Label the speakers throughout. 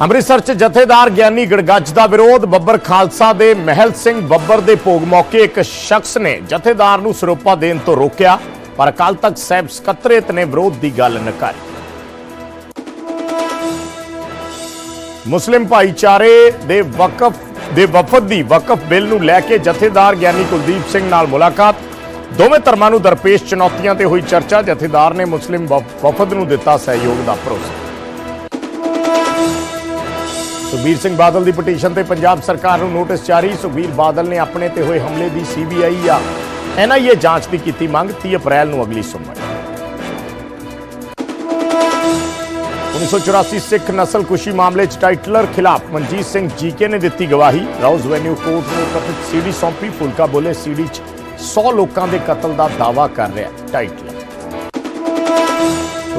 Speaker 1: ਅੰਮ੍ਰਿਤਸਰ 'ਚ ਜਥੇਦਾਰ ਗਿਆਨੀ ਗੜਗੱਜ ਦਾ ਵਿਰੋਧ, ਬੱਬਰ ਖਾਲਸਾ ਦੇ ਮਹਿਲ ਸਿੰਘ ਬੱਬਰ ਦੇ ਭੋਗ ਮੌਕੇ ਇੱਕ ਸ਼ਖਸ ਨੇ ਜਥੇਦਾਰ ਨੂੰ ਸਰੋਪਾ ਦੇਣ ਤੋਂ ਰੋਕਿਆ, ਪਰ ਅਕਾਲ ਤਖਤ ਸਾਹਿਬ ਸਕੱਤਰੇਤ ਨੇ ਵਿਰੋਧ ਦੀ ਗੱਲ ਨਕਾਰੀ। ਮੁਸਲਿਮ ਭਾਈਚਾਰੇ ਦੇ ਵਕਫ, ਦੇ ਵਫਦ ਦੀ ਵਕਫ ਬਿੱਲ ਨੂੰ ਲੈ ਕੇ ਜਥੇਦਾਰ ਗਿਆਨੀ ਕੁਲਦੀਪ ਸਿੰਘ ਨਾਲ ਮੁਲਾਕਾਤ। ਦੋਵੇਂ ਧਰਮਾਂ ਨੂੰ ਦਰਪੇਸ਼ ਚੁਣੌਤੀਆਂ ਤੇ ਹੋਈ ਚਰਚਾ, ਜਥੇਦਾਰ ਨੇ ਮੁਸਲਿਮ ਵਫ- ਵਫਦ ਨੂੰ ਦਿੱਤਾ ਸਹਿਯੋਗ ਦਾ ਭਰੋਸਾ। ਸੁਖਬੀਰ ਸਿੰਘ ਬਾਦਲ ਦੀ ਪਟੀਸ਼ਨ ਤੇ ਪੰਜਾਬ ਸਰਕਾਰ ਨੂੰ ਨੋਟਿਸ ਜਾਰੀ। ਸੁਖਬੀਰ ਬਾਦਲ ਨੇ ਆਪਣੇ ਤੇ ਹੋਏ ਹਮਲੇ ਦੀ ਸੀਬੀਆਈ ਜਾਂ ਐਨਆਈਏ ਜਾਂਚ ਦੀ ਕੀਤੀ ਮੰਗ 30 ਅਪ੍ਰੈਲ ਨੂੰ ਅਗਲੀ ਸੁਣਵਾਈ 1984 ਸਿੱਖ ਨਸਲ ਨਸਲਕੁਸ਼ੀ ਮਾਮਲੇ 'ਚ ਟਾਈਟਲਰ ਖਿਲਾਫ ਮਨਜੀਤ ਸਿੰਘ ਜੀਕੇ ਨੇ ਦਿੱਤੀ ਗਵਾਹੀ। ਰਾਉਜ਼ ਵੈਨਿਊ ਕੋਰਟ ਨੂੰ ਕਥਿਤ ਸੀਡੀ ਸੌਂਪੀ, ਫੁਲਕਾ ਬੋਲੇ ਸੀਡੀ 'ਚ 100 ਲੋਕਾਂ ਦੇ ਕਤਲ ਦਾ ਦਾਵਾ ਕਰ ਰਿਹਾ ਟਾਈਟਲਰ।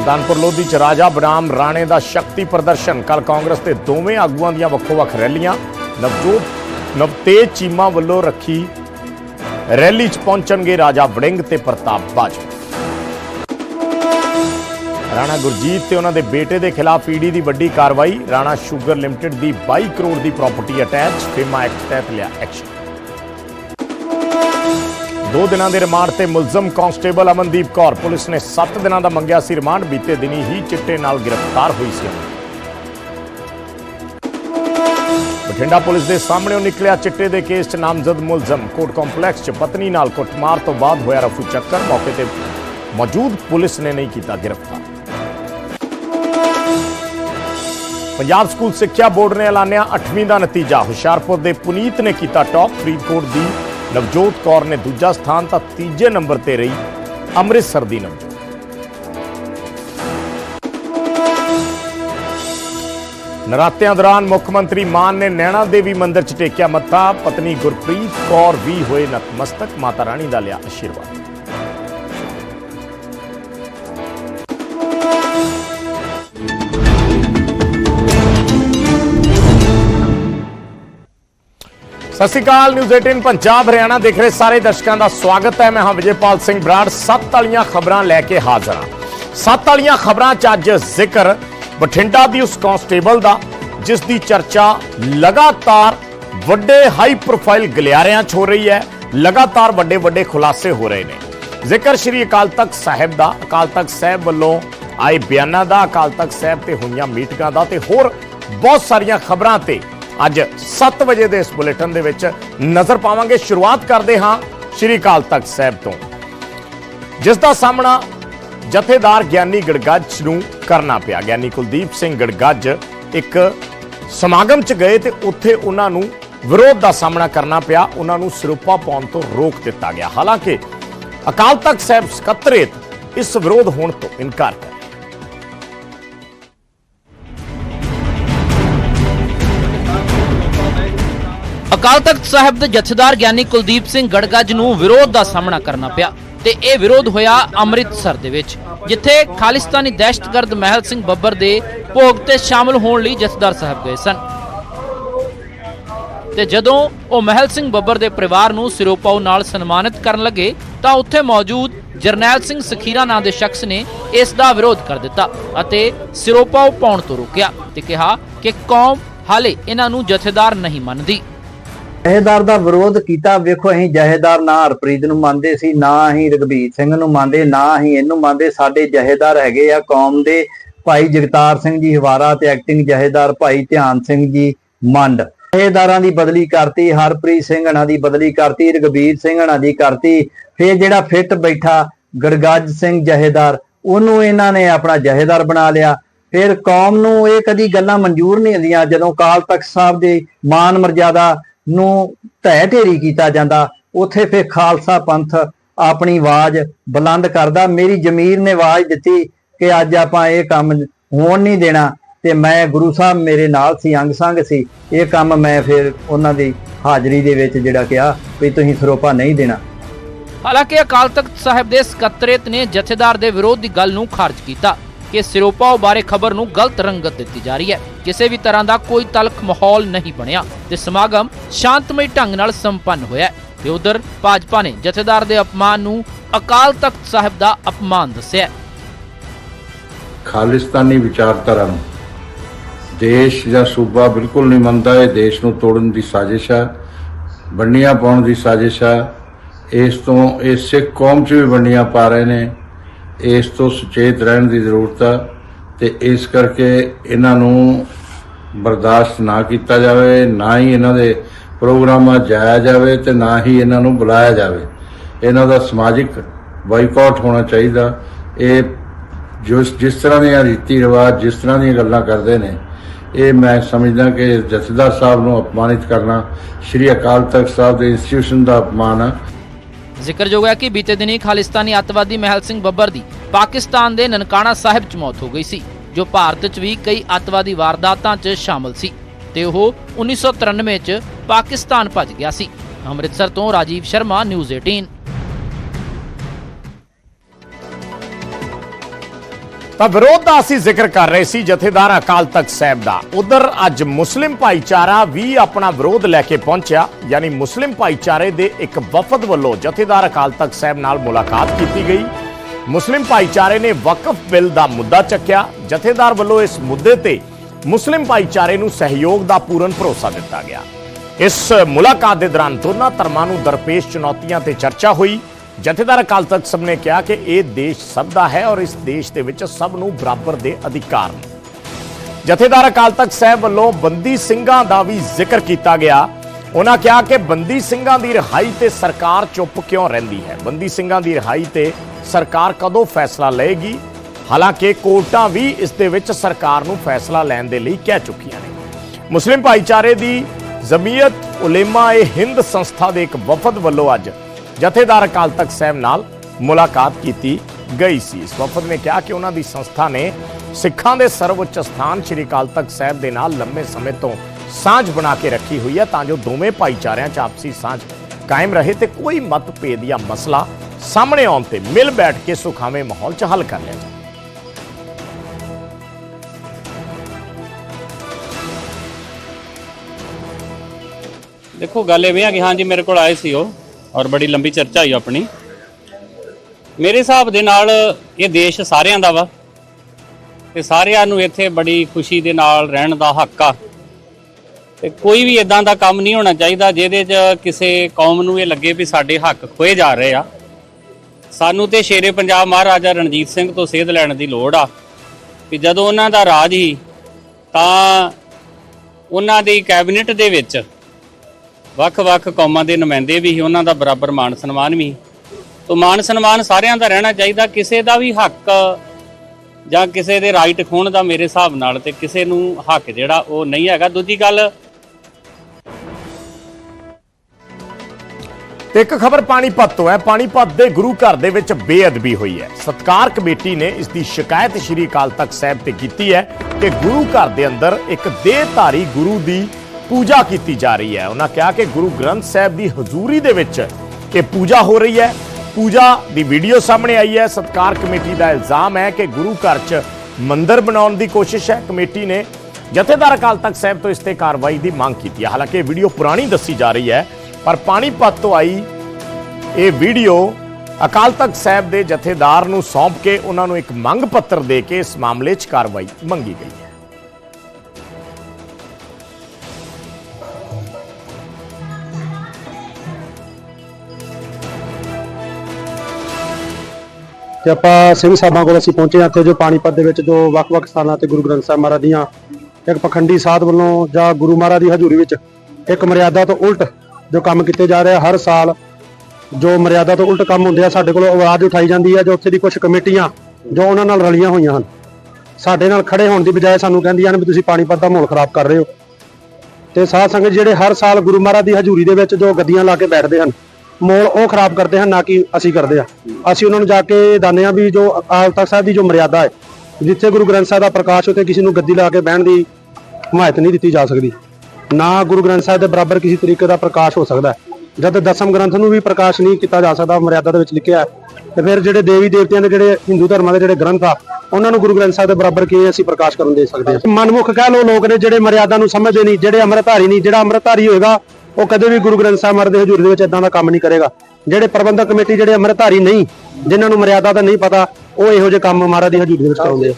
Speaker 1: ਸੁਲਤਾਨਪੁਰ ਲੋਧੀ ਚ ਰਾਜਾ ਬਰਾਮ ਰਾਣੇ ਦਾ ਸ਼ਕਤੀ ਪ੍ਰਦਰਸ਼ਨ। ਕੱਲ ਕਾਂਗਰਸ ਦੇ ਦੋਵੇਂ ਆਗੂਆਂ ਦੀਆਂ ਵੱਖੋ-ਵੱਖ ਰੈਲੀਆਂ। ਨਵਜੋਤ ਨਵਤੇਜ ਚੀਮਾ ਵੱਲੋਂ ਰੱਖੀ ਰੈਲੀ 'ਚ ਪਹੁੰਚਣਗੇ ਰਾਜਾ ਵੜਿੰਗ ਤੇ ਪ੍ਰਤਾਪ ਬਾਜਵਾ। ਰਾਣਾ ਗੁਰਜੀਤ ਤੇ ਉਹਨਾਂ ਦੇ ਬੇਟੇ ਦੇ ਖਿਲਾਫ ਈਡੀ ਦੀ ਵੱਡੀ ਕਾਰਵਾਈ। ਰਾਣਾ ਸ਼ੂਗਰ ਲਿਮਟਿਡ ਦੀ 22 ਕਰੋੜ ਦੀ ਪ੍ਰਾਪਰਟੀ ਅਟੈਚ। ਫੇਮਾ ਐਕਟ ਤਹਿਤ ਲਿਆ ਐਕਸ਼ਨ। ਦੋ ਦਿਨਾਂ ਦੇ ਰਿਮਾਂਡ ਤੇ ਮੁਲਜ਼ਮ ਕਾਂਸਟੇਬਲ ਅਮਨਦੀਪ ਕੌਰ। ਪੁਲਿਸ ਨੇ 7 ਦਿਨਾਂ ਦਾ ਮੰਗਿਆ ਸੀ ਰਿਮਾਂਡ, ਬੀਤੇ ਦਿਨੀ ਹੀ ਚਿੱਟੇ ਨਾਲ ਗ੍ਰਿਫਤਾਰ ਹੋਈ ਸੀ। ਬਠਿੰਡਾ ਪੁਲਿਸ ਦੇ ਸਾਹਮਣੇ ਨਿਕਲਿਆ ਚਿੱਟੇ ਦੇ ਕੇਸ 'ਚ ਨਾਮਜ਼ਦ ਮੁਲਜ਼ਮ। ਕੋਰਟ ਕੰਪਲੈਕਸ 'ਚ ਪਤਨੀ ਨਾਲ ਕੁੱਟਮਾਰ ਤੋਂ ਬਾਅਦ ਹੋਇਆ ਰਫੂ ਚੱਕਰ। ਮੌਕੇ ਤੇ ਮੌਜੂਦ ਪੁਲਿਸ ਨੇ ਨਹੀਂ ਕੀਤਾ ਗ੍ਰਿਫਤਾਰ। ਪੰਜਾਬ ਸਕੂਲ ਸਿੱਖਿਆ ਬੋਰਡ ਨੇ ਐਲਾਨਿਆ 8ਵੀਂ ਦਾ ਨਤੀਜਾ। ਹੁਸ਼ਿਆਰਪੁਰ ਦੇ ਪੁਨੀਤ ਨੇ ਕੀਤਾ ਟੌਪ। ਫਰੀਦਕੋਟ ਦੀ ਨਵਜੋਤ ਕੌਰ ਨੇ ਦੂਜਾ ਸਥਾਨ ਤਾਂ ਤੀਜੇ ਨੰਬਰ ਤੇ ਰਹੀ, ਅੰਮ੍ਰਿਤਸਰ ਦੀ ਨਵਜੋਤ। ਨਰਾਤਿਆਂ ਦੌਰਾਨ ਮੁੱਖ ਮੰਤਰੀ ਮਾਨ ਨੇ ਨੈਣਾ ਦੇਵੀ ਮੰਦਿਰ 'ਚ ਟੇਕਿਆ ਮੱਥਾ, ਪਤਨੀ ਗੁਰਪ੍ਰੀਤ ਕੌਰ ਵੀ ਹੋਏ ਨਤਮਸਤਕ, ਮਾਤਾ ਰਾਣੀ ਦਾ ਲਿਆ ਆਸ਼ੀਰਵਾਦ। ਸਤਿ ਸ਼੍ਰੀ ਅਕਾਲ ਨਿਊਜ਼ 18 ਪੰਜਾਬ, ਹਰਿਆਣਾ ਦੇਖ ਰਹੇ ਸਾਰੇ ਦਰਸ਼ਕਾਂ ਦਾ ਸਵਾਗਤ ਹੈ। ਮੈਂ ਹਾਂ ਵਿਜੇਪਾਲ ਸਿੰਘ ਬਰਾੜ। ਸੱਤ ਵਾਲੀਆਂ ਖਬਰਾਂ ਲੈ ਕੇ ਹਾਜ਼ਰ ਹਾਂ। ਸੱਤ ਵਾਲੀਆਂ ਖਬਰਾਂ 'ਚ ਅੱਜ ਜ਼ਿਕਰ ਬਠਿੰਡਾ ਦੀ ਉਸ ਕਾਂਸਟੇਬਲ ਦਾ, ਜਿਸ ਦੀ ਚਰਚਾ ਲਗਾਤਾਰ ਵੱਡੇ ਹਾਈ ਪ੍ਰੋਫਾਈਲ ਗਲਿਆਰਿਆਂ 'ਚ ਹੋ ਰਹੀ ਹੈ। ਲਗਾਤਾਰ ਵੱਡੇ ਵੱਡੇ ਖੁਲਾਸੇ ਹੋ ਰਹੇ ਨੇ। ਜ਼ਿਕਰ ਸ਼੍ਰੀ ਅਕਾਲ ਤਖਤ ਸਾਹਿਬ ਦਾ, ਅਕਾਲ ਤਖਤ ਸਾਹਿਬ ਵੱਲੋਂ ਆਏ ਬਿਆਨਾਂ ਦਾ, ਅਕਾਲ ਤਖਤ ਸਾਹਿਬ ਤੇ ਹੋਈਆਂ ਮੀਟਿੰਗਾਂ ਦਾ ਤੇ ਹੋਰ ਬਹੁਤ ਸਾਰੀਆਂ ਖਬਰਾਂ ਤੇ ਅੱਜ 7 ਵਜੇ ਦੇ ਇਸ ਬੁਲੇਟਿਨ ਦੇ ਵਿੱਚ ਨਜ਼ਰ ਪਾਵਾਂਗੇ। ਸ਼ੁਰੂਆਤ ਕਰਦੇ ਹਾਂ ਸ਼੍ਰੀ ਅਕਾਲ ਤਖਤ ਸਾਹਿਬ ਤੋਂ। ਜਿਸ ਦਾ ਸਾਹਮਣਾ ਜਥੇਦਾਰ ਗਿਆਨੀ ਗੜਗੱਜ ਨੂੰ ਕਰਨਾ ਪਿਆ। ਗਿਆਨੀ ਕੁਲਦੀਪ ਸਿੰਘ ਗੜਗੱਜ ਇੱਕ ਸਮਾਗਮ 'ਚ ਗਏ ਤੇ ਉੱਥੇ ਉਹਨਾਂ ਨੂੰ ਵਿਰੋਧ ਦਾ ਸਾਹਮਣਾ ਕਰਨਾ ਪਿਆ। ਉਹਨਾਂ ਨੂੰ ਸਿਰੋਪਾ ਪਾਉਣ ਤੋਂ ਰੋਕ ਦਿੱਤਾ ਗਿਆ। ਹਾਲਾਂਕਿ ਅਕਾਲ ਤਖਤ ਸਾਹਿਬ ਸਕੱਤਰੇਤ ਇਸ ਵਿਰੋਧ ਹੋਣ ਤੋਂ ਇਨਕਾਰ
Speaker 2: ਅਕਾਲ ਤਖਤ ਸਾਹਿਬ ਦੇ ਜਥੇਦਾਰ ਗਿਆਨੀ ਕੁਲਦੀਪ ਸਿੰਘ ਗੜਗੱਜ ਨੂੰ ਵਿਰੋਧ ਦਾ ਸਾਹਮਣਾ ਕਰਨਾ ਪਿਆ ਤੇ ਇਹ ਵਿਰੋਧ ਹੋਇਆ ਅੰਮ੍ਰਿਤਸਰ ਦੇ ਵਿੱਚ, ਜਿੱਥੇ ਖਾਲਿਸਤਾਨੀ ਦਹਿਸ਼ਤਗਰਦ ਮਹਿਲ ਸਿੰਘ ਬੱਬਰ ਦੇ ਭੋਗ ਤੇ ਸ਼ਾਮਲ ਹੋਣ ਲਈ ਜਥੇਦਾਰ ਸਾਹਿਬ ਗਏ ਸਨ। ਤੇ ਜਦੋਂ ਉਹ ਮਹਿਲ ਸਿੰਘ ਬੱਬਰ ਦੇ ਪਰਿਵਾਰ ਨੂੰ ਸਿਰੋਪਾਓ ਨਾਲ ਸਨਮਾਨਿਤ ਕਰਨ ਲੱਗੇ, ਤਾਂ ਉੱਥੇ ਮੌਜੂਦ ਜਰਨੈਲ ਸਿੰਘ ਸਖੀਰਾ ਨਾਂ ਦੇ ਸ਼ਖਸ ਨੇ ਇਸ ਦਾ ਵਿਰੋਧ ਕਰ ਦਿੱਤਾ ਅਤੇ ਸਿਰੋਪਾਓ ਪਾਉਣ ਤੋਂ ਰੋਕਿਆ ਤੇ ਕਿਹਾ ਕਿ ਕੌਮ ਹਾਲੇ ਇਹਨਾਂ ਨੂੰ ਜਥੇਦਾਰ ਨਹੀਂ ਮੰਨਦੀ।
Speaker 3: ਜਹੇਦਾਰ ਦਾ ਵਿਰੋਧ ਕੀਤਾ, ਵੇਖੋ ਅਸੀਂ ਜਹੇਦਾਰ ਨਾ ਹਰਪ੍ਰੀਤ ਨੂੰ ਮੰਨਦੇ ਸੀ, ਨਾ ਅਸੀਂ ਰਗਵੀਰ ਸਿੰਘ ਨੂੰ ਮੰਨਦੇ, ਨਾ ਅਸੀਂ ਇਹਨੂੰ ਮੰਨਦੇ। ਸਾਡੇ ਜਹੇਦਾਰ ਹੈਗੇ ਆ ਕੌਮ ਦੇ। ਭਾਈ ਜਗਤਾਰ ਸਿੰਘ ਜੀ ਹਵਾਰਾ ਤੇ ਐਕਟਿੰਗ ਜਹੇਦਾਰ ਭਾਈ ਧਿਆਨ ਸਿੰਘ ਜੀ ਮੰਡ। ਜਹੇਦਾਰਾਂ ਦੀ ਬਦਲੀ ਕਰਤੀ, ਹਰਪ੍ਰੀਤ ਸਿੰਘ ਹਣਾ ਦੀ ਬਦਲੀ ਕਰਤੀ ਰਗਵੀਰ ਸਿੰਘ ਹਣਾ ਦੀ ਕਰਤੀ। ਫਿਰ ਜਿਹੜਾ ਫਿੱਟ ਬੈਠਾ ਗਰਗਾਜ ਸਿੰਘ ਜਹੇਦਾਰ ਉਹਨੂੰ ਇਹਨਾਂ ਨੇ ਆਪਣਾ ਜਹੇਦਾਰ ਬਣਾ ਲਿਆ। ਫਿਰ ਕੌਮ ਨੂੰ ਇਹ ਕਦੀ ਗੱਲਾਂ ਮਨਜ਼ੂਰ ਨਹੀਂ ਹੁੰਦੀਆਂ, ਜਦੋਂ ਕਾਲ ਤਖਤ ਸਾਹਿਬ ਦੇ ਮਾਨ ਮਰਜ਼ਾਦਾ ਨੂੰ ਢਹਿ ਢੇਰੀ ਕੀਤਾ ਜਾਂਦਾ, ਉੱਥੇ ਫਿਰ ਖਾਲਸਾ ਪੰਥ ਆਪਣੀ ਆਵਾਜ਼ ਬੁਲੰਦ ਕਰਦਾ, ਮੇਰੀ ਜ਼ਮੀਰ ਨੇ ਆਵਾਜ਼ ਦਿੱਤੀ ਕਿ ਅੱਜ ਆਪਾਂ ਇਹ ਕੰਮ ਹੋਣ ਨਹੀਂ ਦੇਣਾ ਤੇ ਮੈਂ ਗੁਰੂ ਸਾਹਿਬ ਮੇਰੇ ਨਾਲ ਸੀ, ਅੰਗ ਸੰਗ ਸੀ, ਇਹ ਕੰਮ ਮੈਂ ਫਿਰ ਉਹਨਾਂ ਦੀ ਹਾਜ਼ਰੀ ਦੇ ਵਿੱਚ ਜਿਹੜਾ ਕਿਹਾ ਵੀ ਤੁਸੀਂ ਸਰੋਪਾ ਨਹੀਂ ਦੇਣਾ।
Speaker 2: ਹਾਲਾਂਕਿ ਅਕਾਲ ਤਖਤ ਸਾਹਿਬ ਦੇ ਸਕੱਤਰੇਤ ਨੇ ਜਥੇਦਾਰ ਦੇ ਵਿਰੋਧ ਦੀ ਗੱਲ ਨੂੰ ਖਾਰਜ ਕੀਤਾ। ਕਿ ਸਿਰੋਪਾਓ ਬਾਰੇ ਖਬਰ ਨੂੰ ਗਲਤ ਰੰਗਤ ਦਿੱਤੀ ਜਾ ਰਹੀ ਹੈ। ਕਿਸੇ ਵੀ ਤਰ੍ਹਾਂ ਦਾ ਕੋਈ ਤਲਖ ਮਾਹੌਲ ਨਹੀਂ ਬਣਿਆ ਤੇ ਸਮਾਗਮ ਸ਼ਾਂਤਮਈ ਢੰਗ ਨਾਲ ਸੰਪੰਨ ਹੋਇਆ ਤੇ ਉਧਰ ਭਾਜਪਾ ਨੇ ਜਥੇਦਾਰ ਦੇ ਅਪਮਾਨ ਨੂੰ ਅਕਾਲ ਤਖਤ ਸਾਹਿਬ ਦਾ ਅਪਮਾਨ ਦੱਸਿਆ
Speaker 4: ਖਾਲਿਸਤਾਨੀ ਵਿਚਾਰਧਾਰਾ ਨੂੰ ਦੇਸ਼ ਜਾਂ ਸੂਬਾ ਬਿਲਕੁਲ ਨਹੀਂ ਮੰਨਦਾ, ਇਹ ਦੇਸ਼ ਨੂੰ ਤੋੜਨ ਦੀ ਸਾਜ਼ਿਸ਼ ਹੈ ਵੰਡੀਆਂ ਪਾਉਣ ਦੀ ਸਾਜ਼ਿਸ਼ ਹੈ। ਇਸ ਤੋਂ ਇਹ ਸਿੱਖ ਕੌਮ 'ਚ ਵੀ ਵੰਡੀਆਂ ਪਾ ਰਹੇ ਨੇ। ਇਸ ਤੋਂ ਸੁਚੇਤ ਰਹਿਣ ਦੀ ਜ਼ਰੂਰਤ ਹੈ ਤੇ ਇਸ ਕਰਕੇ ਇਹਨਾਂ ਨੂੰ ਬਰਦਾਸ਼ਤ ਨਾ ਕੀਤਾ ਜਾਵੇ, ਨਾ ਹੀ ਇਹਨਾਂ ਦੇ ਪ੍ਰੋਗਰਾਮਾਂ ਜਾਇਆ ਜਾਵੇ ਤੇ ਨਾ ਹੀ ਇਹਨਾਂ ਨੂੰ ਬੁਲਾਇਆ ਜਾਵੇ। ਇਹਨਾਂ ਦਾ ਸਮਾਜਿਕ ਬਾਈਕਾਟ ਹੋਣਾ ਚਾਹੀਦਾ। ਇਹ ਜਿਸ ਜਿਸ ਤਰ੍ਹਾਂ ਦੀਆਂ ਰੀਤੀ ਰਿਵਾਜ, ਜਿਸ ਤਰ੍ਹਾਂ ਦੀਆਂ ਗੱਲਾਂ ਕਰਦੇ ਨੇ, ਇਹ ਮੈਂ ਸਮਝਦਾ ਕਿ ਜਥੇਦਾਰ ਸਾਹਿਬ ਨੂੰ ਅਪਮਾਨਿਤ ਕਰਨਾ, ਸ੍ਰੀ ਅਕਾਲ ਤਖਤ ਸਾਹਿਬ ਦੇ ਇੰਸਟੀਟਿਊਸ਼ਨ ਦਾ ਅਪਮਾਨ ਹੈ
Speaker 2: ਜ਼ਿਕਰਯੋਗ ਹੈ ਕਿ ਬੀਤੇ ਦਿਨੀ ਖਾਲਿਸਤਾਨੀ ਅੱਤਵਾਦੀ ਮਹਿਲ ਸਿੰਘ ਬੱਬਰ ਦੀ ਪਾਕਿਸਤਾਨ ਦੇ ਨਨਕਾਣਾ ਸਾਹਿਬ 'ਚ ਮੌਤ ਹੋ ਗਈ ਸੀ, ਜੋ ਭਾਰਤ 'ਚ ਵੀ ਕਈ ਅੱਤਵਾਦੀ ਵਾਰਦਾਤਾਂ 'ਚ ਸ਼ਾਮਲ ਸੀ ਤੇ ਉਹ 1993 'ਚ ਪਾਕਿਸਤਾਨ ਭੱਜ ਗਿਆ ਸੀ। ਅੰਮ੍ਰਿਤਸਰ ਤੋਂ ਰਾਜੀਵ ਸ਼ਰਮਾ, ਨਿਊਜ਼ 18
Speaker 1: ਤਾਂ ਵਿਰੋਧ ਦਾ ਅਸੀਂ ਜ਼ਿਕਰ ਕਰ ਰਹੇ ਸੀ ਜਥੇਦਾਰ ਅਕਾਲ ਤਖਤ ਸਾਹਿਬ ਦਾ। ਉਧਰ ਅੱਜ ਮੁਸਲਿਮ ਭਾਈਚਾਰਾ ਵੀ ਆਪਣਾ ਵਿਰੋਧ ਲੈ ਕੇ ਪਹੁੰਚਿਆ, ਯਾਨੀ ਮੁਸਲਿਮ ਭਾਈਚਾਰੇ ਦੇ ਇੱਕ ਵਫਦ ਵੱਲੋਂ ਜਥੇਦਾਰ ਅਕਾਲ ਤਖਤ ਸਾਹਿਬ ਨਾਲ ਮੁਲਾਕਾਤ ਕੀਤੀ ਗਈ। ਮੁਸਲਿਮ ਭਾਈਚਾਰੇ ਨੇ ਵਕਫ ਬਿੱਲ ਦਾ ਮੁੱਦਾ ਚੱਕਿਆ। ਜਥੇਦਾਰ ਵੱਲੋਂ ਇਸ ਮੁੱਦੇ ਤੇ ਮੁਸਲਿਮ ਭਾਈਚਾਰੇ ਨੂੰ ਸਹਿਯੋਗ ਦਾ ਪੂਰਨ ਭਰੋਸਾ ਦਿੱਤਾ ਗਿਆ। ਇਸ ਮੁਲਾਕਾਤ ਦੇ ਦੌਰਾਨ ਦੋਨਾਂ ਧਰਮਾਂ ਨੂੰ ਦਰਪੇਸ਼ ਚੁਣੌਤੀਆਂ ਤੇ ਚਰਚਾ ਹੋਈ। ਜਥੇਦਾਰ ਅਕਾਲ ਤਖਤ ਸਭ ਨੇ ਕਿਹਾ ਕਿ ਇਹ ਦੇਸ਼ ਸਭ ਦਾ ਹੈ ਔਰ ਇਸ ਦੇਸ਼ ਦੇ ਵਿੱਚ ਸਭ ਨੂੰ ਬਰਾਬਰ ਦੇ ਅਧਿਕਾਰ ਨੇ। ਜਥੇਦਾਰ ਅਕਾਲ ਤਖਤ ਸਾਹਿਬ ਵੱਲੋਂ ਬੰਦੀ ਸਿੰਘਾਂ ਦਾ ਵੀ ਜ਼ਿਕਰ ਕੀਤਾ ਗਿਆ। ਉਹਨਾਂ ਕਿਹਾ ਕਿ ਬੰਦੀ ਸਿੰਘਾਂ ਦੀ ਰਿਹਾਈ ਤੇ ਸਰਕਾਰ ਚੁੱਪ ਕਿਉਂ ਰਹਿੰਦੀ ਹੈ? ਬੰਦੀ ਸਿੰਘਾਂ ਦੀ ਰਿਹਾਈ ਤੇ ਸਰਕਾਰ ਕਦੋਂ ਫੈਸਲਾ ਲਏਗੀ? ਹਾਲਾਂਕਿ ਕੋਰਟਾਂ ਵੀ ਇਸ ਦੇ ਵਿੱਚ ਸਰਕਾਰ ਨੂੰ ਫੈਸਲਾ ਲੈਣ ਦੇ ਲਈ ਕਹਿ ਚੁੱਕੀਆਂ ਨੇ। ਮੁਸਲਿਮ ਭਾਈਚਾਰੇ ਦੀ ਜ਼ਮੀਅਤ ਉਲੇਮਾ ਏ ਹਿੰਦ ਸੰਸਥਾ ਦੇ ਇੱਕ ਵਫਦ ਵੱਲੋਂ ਅੱਜ ਜਥੇਦਾਰ ਅਕਾਲ ਤਖਤ ਸਾਹਿਬ ਨਾਲ ਮੁਲਾਕਾਤ ਕੀਤੀ ਗਈ ਸੀ। ਇਸ ਵਫਦ ਨੇ ਕਿਹਾ ਕਿ ਉਹਨਾਂ ਦੀ ਸੰਸਥਾ ਨੇ ਸਿੱਖਾਂ ਦੇ ਸਰਵਉੱਚ ਸਥਾਨ ਸ੍ਰੀ ਅਕਾਲ ਤਖਤ ਸਾਹਿਬ ਦੇ ਨਾਲ ਲੰਮੇ ਸਮੇਂ ਤੋਂ ਸਾਂਝ ਬਣਾ ਕੇ ਰੱਖੀ ਹੋਈ ਹੈ ਤਾਂ ਜੋ ਦੋਵੇਂ ਭਾਈਚਾਰਿਆਂ 'ਚ ਆਪਸੀ ਸਾਂਝ ਕਾਇਮ ਰਹੇ ਤੇ ਕੋਈ ਮਤਭੇਦ ਜਾਂ ਮਸਲਾ ਸਾਹਮਣੇ ਆਉਣ ਤੇ ਮਿਲ ਬੈਠ ਕੇ ਸੁਖਾਵੇਂ ਮਾਹੌਲ 'ਚ ਹੱਲ ਕਰ ਲਿਆ ਜਾਵੇ।
Speaker 5: ਦੇਖੋ, ਗੱਲ ਇਹ ਵੀ ਆ ਕਿ ਹਾਂਜੀ, ਮੇਰੇ ਕੋਲ ਆਏ ਸੀ ਉਹ। ਔਰ ਬੜੀ ਲੰਬੀ ਚਰਚਾ ਹੋਈ ਆਪਣੀ। ਮੇਰੇ ਹਿਸਾਬ ਦੇ ਨਾਲ ਇਹ ਦੇਸ਼ ਸਾਰਿਆਂ ਦਾ ਵਾ। ਤੇ ਸਾਰਿਆਂ ਨੂੰ ਇੱਥੇ ਬੜੀ ਖੁਸ਼ੀ ਦੇ ਨਾਲ ਰਹਿਣ ਦਾ ਹੱਕ ਆ। ਤੇ ਕੋਈ ਵੀ ਇਦਾਂ ਦਾ ਕੰਮ ਨਹੀਂ ਹੋਣਾ ਚਾਹੀਦਾ, ਜਿਹਦੇ 'ਚ ਕਿਸੇ ਕੌਮ ਨੂੰ ਇਹ ਲੱਗੇ ਵੀ ਸਾਡੇ ਹੱਕ ਖੋਏ ਜਾ ਰਹੇ ਆ। ਸਾਨੂੰ ਤੇ ਸ਼ੇਰੇ ਪੰਜਾਬ ਮਹਾਰਾਜਾ ਰਣਜੀਤ ਸਿੰਘ ਤੋਂ ਸੇਧ ਲੈਣ ਦੀ ਲੋੜ ਆ। ਕਿ ਜਦੋਂ ਉਹਨਾਂ ਦਾ ਰਾਜ ਹੀ ਤਾਂ ਉਹਨਾਂ ਦੀ ਕੈਬਨਿਟ ਦੇ ਵਿੱਚ ਵੱਖ-ਵੱਖ ਕੌਮਾਂ ਦੇ ਨੁਮਾਇੰਦੇ ਵੀ ਸੀ, ਉਹਨਾਂ ਦਾ ਬਰਾਬਰ ਮਾਣ ਸਨਮਾਨ ਵੀ ਤੋਂ ਮਾਣ ਸਨਮਾਨ ਸਾਰਿਆਂ ਦਾ ਰਹਿਣਾ ਚਾਹੀਦਾ, ਕਿਸੇ ਦਾ ਵੀ ਹੱਕ ਜਾਂ ਕਿਸੇ ਦੇ ਰਾਈਟ ਖੋਣ ਦਾ ਮੇਰੇ ਹਿਸਾਬ ਨਾਲ ਤੇ ਕਿਸੇ ਨੂੰ ਹੱਕ ਜਿਹੜਾ ਉਹ ਨਹੀਂ ਹੈਗਾ। ਦੂਜੀ ਗੱਲ
Speaker 1: ਤੇ ਇੱਕ ਖਬਰ ਪਾਣੀਪਤ ਤੋਂ ਹੈ। ਪਾਣੀਪਤ ਦੇ ਗੁਰੂ ਘਰ ਦੇ ਵਿੱਚ ਬੇਅਦਬੀ ਹੋਈ ਹੈ। ਸਤਕਾਰ ਕਮੇਟੀ ਨੇ ਇਸ ਦੀ ਸ਼ਿਕਾਇਤ ਸ਼੍ਰੀ ਅਕਾਲ ਤਖਤ ਸਾਹਿਬ ਤੇ ਕੀਤੀ ਹੈ ਕਿ ਗੁਰੂ ਘਰ ਦੇ ਅੰਦਰ ਇੱਕ ਦੇਹਧਾਰੀ ਗੁਰੂ ਦੀ ਪੂਜਾ ਕੀਤੀ ਜਾ ਰਹੀ ਹੈ। ਉਹਨਾਂ ਕਿਹਾ ਕਿ ਗੁਰੂ ਗ੍ਰੰਥ ਸਾਹਿਬ ਦੀ ਹਜ਼ੂਰੀ ਦੇ ਵਿੱਚ ਇਹ ਪੂਜਾ ਹੋ ਰਹੀ ਹੈ। ਪੂਜਾ ਦੀ ਵੀਡੀਓ ਸਾਹਮਣੇ ਆਈ ਹੈ। ਸਤਕਾਰ ਕਮੇਟੀ ਦਾ ਇਲਜ਼ਾਮ ਹੈ ਕਿ ਗੁਰੂ ਘਰ 'ਚ ਮੰਦਿਰ ਬਣਾਉਣ ਦੀ ਕੋਸ਼ਿਸ਼ ਹੈ। ਕਮੇਟੀ ਨੇ ਜਥੇਦਾਰ ਅਕਾਲ ਤਖਤ ਸਾਹਿਬ ਤੋਂ ਇਸ ਤੇ ਕਾਰਵਾਈ ਦੀ ਮੰਗ ਕੀਤੀ ਹੈ। ਹਾਲਾਂਕਿ ਇਹ ਵੀਡੀਓ ਪੁਰਾਣੀ ਦੱਸੀ ਜਾ ਰਹੀ ਹੈ, ਪਰ ਪਾਣੀਪਤ ਤੋਂ ਆਈ ਇਹ ਵੀਡੀਓ ਅਕਾਲ ਤਖਤ ਸਾਹਿਬ ਦੇ ਜਥੇਦਾਰ ਨੂੰ ਸੌਂਪ ਕੇ ਉਹਨਾਂ ਨੂੰ ਇੱਕ ਮੰਗ ਪੱਤਰ ਦੇ ਕੇ ਇਸ ਮਾਮਲੇ 'ਚ ਕਾਰਵਾਈ ਮੰਗੀ ਗਈ ਹੈ।
Speaker 6: ਤੇ ਆਪਾਂ ਸਿੰਘ ਸਾਹਿਬਾਂ ਕੋਲ ਅਸੀਂ ਪਹੁੰਚੇ ਹਾਂ ਇੱਥੇ ਜੋ ਪਾਣੀਪਤ ਦੇ ਵਿੱਚ ਜੋ ਵੱਖ-ਵੱਖ ਸਥਾਨਾਂ ਤੇ ਗੁਰੂ ਗ੍ਰੰਥ ਸਾਹਿਬ ਮਹਾਰਾਜ ਦੀਆਂ ਇੱਕ ਪਖੰਡੀ ਸਾਧ ਵੱਲੋਂ ਜਾਂ ਗੁਰੂ ਮਹਾਰਾਜ ਦੀ ਹਜ਼ੂਰੀ ਵਿੱਚ ਇੱਕ ਮਰਿਆਦਾ ਤੋਂ ਉਲਟ ਜੋ ਕੰਮ ਕੀਤੇ ਜਾ ਰਹੇ ਆ, ਹਰ ਸਾਲ ਜੋ ਮਰਿਆਦਾ ਤੋਂ ਉਲਟ ਕੰਮ ਹੁੰਦੇ ਆ, ਸਾਡੇ ਕੋਲ ਆਵਾਜ਼ ਉਠਾਈ ਜਾਂਦੀ ਹੈ ਜੋ ਉੱਥੇ ਦੀ ਕੁਝ ਕਮੇਟੀਆਂ ਜੋ ਉਹਨਾਂ ਨਾਲ ਰਲੀਆਂ ਹੋਈਆਂ ਹਨ। ਸਾਡੇ ਨਾਲ ਖੜੇ ਹੋਣ ਦੀ ਬਜਾਏ ਸਾਨੂੰ ਕਹਿੰਦੀਆਂ ਹਨ ਵੀ ਤੁਸੀਂ ਪਾਣੀਪਤ ਦਾ ਮਾਹੌਲ ਖਰਾਬ ਕਰ ਰਹੇ ਹੋ। ਤੇ ਸਾਧ ਸੰਗਤ ਜਿਹੜੇ ਹਰ ਸਾਲ ਗੁਰੂ ਮਹਾਰਾਜ ਦੀ ਹਜ਼ੂਰੀ ਦੇ ਵਿੱਚ ਜੋ ਗੱਦੀਆਂ ਲਾ ਕੇ ਬੈਠਦੇ ਹਨ ਮੋਲ ਉਹ ਖਰਾਬ ਕਰਦੇ ਹਨ, ਨਾ ਕਿ ਅਸੀਂ ਕਰਦੇ ਆ ਅਸੀਂ ਉਹਨਾਂ ਨੂੰ ਜਾ ਕੇ ਦਾਨੇ ਆ ਵੀ ਜੋ ਅਕਾਲ ਤਖਤ ਸਾਹਿਬ ਦੀ ਜੋ ਮਰਿਆਦਾ ਹੈ, ਜਿੱਥੇ ਗੁਰੂ ਗ੍ਰੰਥ ਸਾਹਿਬ ਦਾ ਪ੍ਰਕਾਸ਼ ਉਤੇ ਕਿਸੇ ਨੂੰ ਗੱਦੀ ਲਾ ਕੇ ਬਹਿਣ ਦੀ ਹਮਾਇਤ ਨਹੀਂ ਦਿੱਤੀ ਜਾ ਸਕਦੀ। ਨਾ ਗੁਰੂ ਗ੍ਰੰਥ ਸਾਹਿਬ ਦੇ ਬਰਾਬਰ ਕਿਸੇ ਤਰੀਕੇ ਦਾ ਪ੍ਰਕਾਸ਼ ਹੋ ਸਕਦਾ ਜਦ ਦਸਮ ਗ੍ਰੰਥ ਨੂੰ ਵੀ ਪ੍ਰਕਾਸ਼ ਨਹੀਂ ਕੀਤਾ ਜਾ ਸਕਦਾ, ਮਰਿਆਦਾ ਦੇ ਵਿੱਚ ਲਿਖਿਆ ਤੇ ਫਿਰ ਜਿਹੜੇ ਦੇਵੀ ਦੇਵਤਿਆਂ ਦੇ ਜਿਹੜੇ ਹਿੰਦੂ ਧਰਮਾਂ ਦੇ ਜਿਹੜੇ ਗ੍ਰੰਥ ਆ, ਉਹਨਾਂ ਨੂੰ ਗੁਰੂ ਗ੍ਰੰਥ ਸਾਹਿਬ ਦੇ ਬਰਾਬਰ ਕਿਵੇਂ ਅਸੀਂ ਪ੍ਰਕਾਸ਼ ਕਰਨ ਦੇ ਸਕਦੇ ਹਾਂ? ਮਨਮੁਖ ਕਹਿ ਲੋ ਲੋਕ ਨੇ, ਜਿਹੜੇ ਮਰਿਆਦਾ ਨੂੰ ਸਮਝਦੇ ਨਹੀਂ, ਜਿਹੜੇ ਅੰਮ੍ਰਿਤਧਾਰੀ ਨਹੀਂ, ਜਿਹੜਾ ਅੰਮ੍ਰਿਤਧਾਰੀ ਹੋਏਗਾ ਉਹ ਕਦੇ ਵੀ ਗੁਰੂ ਗ੍ਰੰਥ ਸਾਹਿਬ ਮਹਾਰਾਜ ਦੇ ਹਜ਼ੂਰੀ ਦੇ ਵਿੱਚ ਇਦਾਂ ਦਾ ਕੰਮ ਨਹੀਂ ਕਰੇਗਾ। ਜਿਹੜੇ ਪ੍ਰਬੰਧਕ ਕਮੇਟੀ, ਜਿਹੜੇ ਅੰਮ੍ਰਿਤਧਾਰੀ ਨਹੀਂ, ਜਿਨ੍ਹਾਂ ਨੂੰ ਮਰਿਆਦਾ ਦਾ ਨਹੀਂ ਪਤਾ, ਉਹ ਇਹੋ ਜਿਹੇ ਕੰਮ ਮਹਾਰਾਜ ਦੀ ਹਜ਼ੂਰੀ ਦੇ ਵਿੱਚ ਕਰਾਉਂਦੇ ਆ।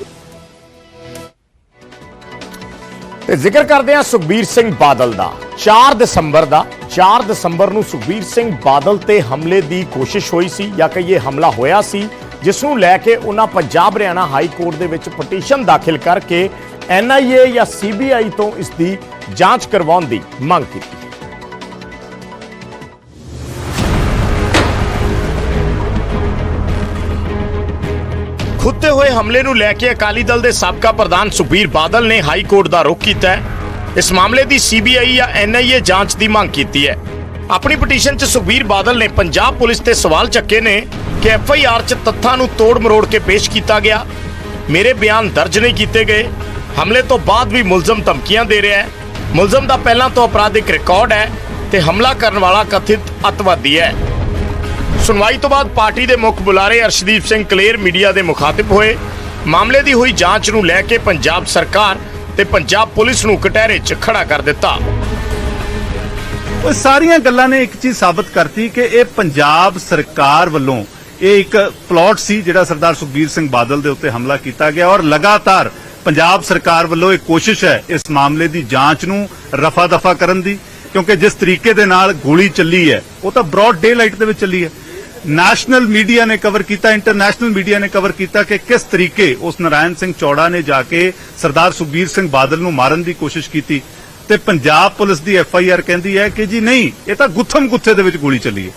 Speaker 1: ਤੇ ਜ਼ਿਕਰ ਕਰਦੇ ਹਾਂ ਸੁਖਬੀਰ ਸਿੰਘ ਬਾਦਲ ਦਾ। 4 ਦਸੰਬਰ ਦਾ 4 ਦਸੰਬਰ ਨੂੰ ਸੁਖਬੀਰ ਸਿੰਘ ਬਾਦਲ ਤੇ ਹਮਲੇ ਦੀ ਕੋਸ਼ਿਸ਼ ਹੋਈ ਸੀ, ਜਾਂ ਕਹੀਏ ਹਮਲਾ ਹੋਇਆ ਸੀ, ਜਿਸ ਨੂੰ ਲੈ ਕੇ ਉਹਨਾਂ ਪੰਜਾਬ ਹਰਿਆਣਾ ਹਾਈ ਕੋਰਟ ਦੇ ਵਿੱਚ ਪਟੀਸ਼ਨ ਦਾਖਲ ਕਰਕੇ ਐਨਆਈਏ ਜਾਂ ਸੀਬੀਆਈ ਤੋਂ ਇਸ ਦੀ ਜਾਂਚ ਕਰਵਾਉਣ ਦੀ ਮੰਗ ਕੀਤੀ। ਹੋਏ ਹਮਲੇ ਨੂੰ ਲੈ ਕੇ ਅਕਾਲੀ ਦਲ ਦੇ ਸਾਬਕਾ ਪ੍ਰਧਾਨ ਸੁਖਬੀਰ ਬਾਦਲ ਨੇ ਹਾਈ ਕੋਰਟ ਦਾ ਰੁਖ ਕੀਤਾ ਹੈ। ਇਸ ਮਾਮਲੇ ਦੀ ਸੀਬੀਆਈ ਜਾਂ ਐਨਆਈਏ ਜਾਂਚ ਦੀ ਮੰਗ ਕੀਤੀ ਹੈ। ਆਪਣੀ ਪਟੀਸ਼ਨ 'ਚ ਸੁਖਬੀਰ ਬਾਦਲ ਨੇ ਪੰਜਾਬ ਪੁਲਿਸ ਤੇ ਸਵਾਲ ਚੱਕੇ ਨੇ ਕਿ ਐਫਆਈਆਰ 'ਚ ਤੱਥਾਂ ਨੂੰ ਤੋੜ ਮਰੋੜ ਕੇ ਪੇਸ਼ ਕੀਤਾ ਗਿਆ। ਮੇਰੇ ਬਿਆਨ ਦਰਜ ਨਹੀਂ ਕੀਤੇ ਗਏ। ਹਮਲੇ ਤੋਂ ਬਾਅਦ ਵੀ ਮੁਲਜ਼ਮ ਧਮਕੀਆਂ ਦੇ ਰਿਹਾ ਹੈ। ਮੁਲਜ਼ਮ ਦਾ ਪਹਿਲਾਂ ਤੋਂ ਅਪਰਾਧਿਕ ਰਿਕਾਰਡ ਹੈ ਤੇ ਹਮਲਾ ਕਰਨ ਵਾਲਾ ਕਥਿਤ ਅਤਵਾਦੀ ਹੈ। ਸੁਣਵਾਈ ਤੋਂ ਬਾਅਦ ਪਾਰਟੀ ਦੇ ਮੁੱਖ ਬੁਲਾਰੇ ਅਰਸ਼ਦੀਪ ਸਿੰਘ ਕਲੇਰ ਮੀਡੀਆ ਦੇ ਮੁਖਾਤਿਬ ਹੋਏ। ਮਾਮਲੇ ਦੀ ਹੋਈ ਜਾਂਚ ਨੂੰ ਲੈ ਕੇ ਪੰਜਾਬ ਸਰਕਾਰ ਤੇ ਪੰਜਾਬ ਪੁਲਿਸ ਨੂੰ ਕਟਹਿਰੇ 'ਚ ਖੜਾ ਕਰ ਦਿੱਤਾ।
Speaker 7: ਉਹ ਸਾਰੀਆਂ ਗੱਲਾਂ ਨੇ ਇੱਕ ਚੀਜ਼ ਸਾਬਤ ਕਰਤੀ ਕਿ ਇਹ ਪੰਜਾਬ ਸਰਕਾਰ ਵੱਲੋਂ ਇਹ ਇੱਕ ਪਲਾਟ ਸੀ ਜਿਹੜਾ ਸਰਦਾਰ ਸੁਖਬੀਰ ਸਿੰਘ ਬਾਦਲ ਦੇ ਉੱਤੇ ਹਮਲਾ ਕੀਤਾ ਗਿਆ ਔਰ ਲਗਾਤਾਰ ਪੰਜਾਬ ਸਰਕਾਰ ਵੱਲੋਂ ਇਹ ਕੋਸ਼ਿਸ਼ ਹੈ ਇਸ ਮਾਮਲੇ ਦੀ ਜਾਂਚ ਨੂੰ ਰਫਾ ਦਫਾ ਕਰਨ ਦੀ, ਕਿਉਂਕਿ ਜਿਸ ਤਰੀਕੇ ਦੇ ਨਾਲ ਗੋਲੀ ਚੱਲੀ ਹੈ, ਉਹ ਤਾਂ ਬ੍ਰੌਡ ਡੇ ਲਾਈਟ ਦੇ ਵਿੱਚ ਚੱਲੀ ਹੈ। ਨੈਸ਼ਨਲ ਮੀਡੀਆ ਨੇ ਕਵਰ ਕੀਤਾ ਇੰਟਰਨੈਸ਼ਨਲ ਮੀਡੀਆ ਨੇ ਕਵਰ ਕੀਤਾ ਕਿ ਕਿਸ ਤਰੀਕੇ ਉਸ ਨਰਾਇਣ ਸਿੰਘ ਚੌੜਾ ਨੇ ਜਾ ਕੇ ਸਰਦਾਰ ਸੁਖਬੀਰ ਸਿੰਘ ਬਾਦਲ ਨੂੰ ਮਾਰਨ ਦੀ ਕੋਸ਼ਿਸ਼ ਕੀਤੀ। ਤੇ ਪੰਜਾਬ ਪੁਲਿਸ ਦੀ ਐਫ ਆਈ ਆਰ ਕਹਿੰਦੀ ਹੈ ਕਿ ਜੀ ਨਹੀਂ, ਇਹ ਤਾਂ ਗੁੱਥਮ ਗੁੱਥੇ ਦੇ ਵਿੱਚ ਗੋਲੀ ਚੱਲੀ ਹੈ।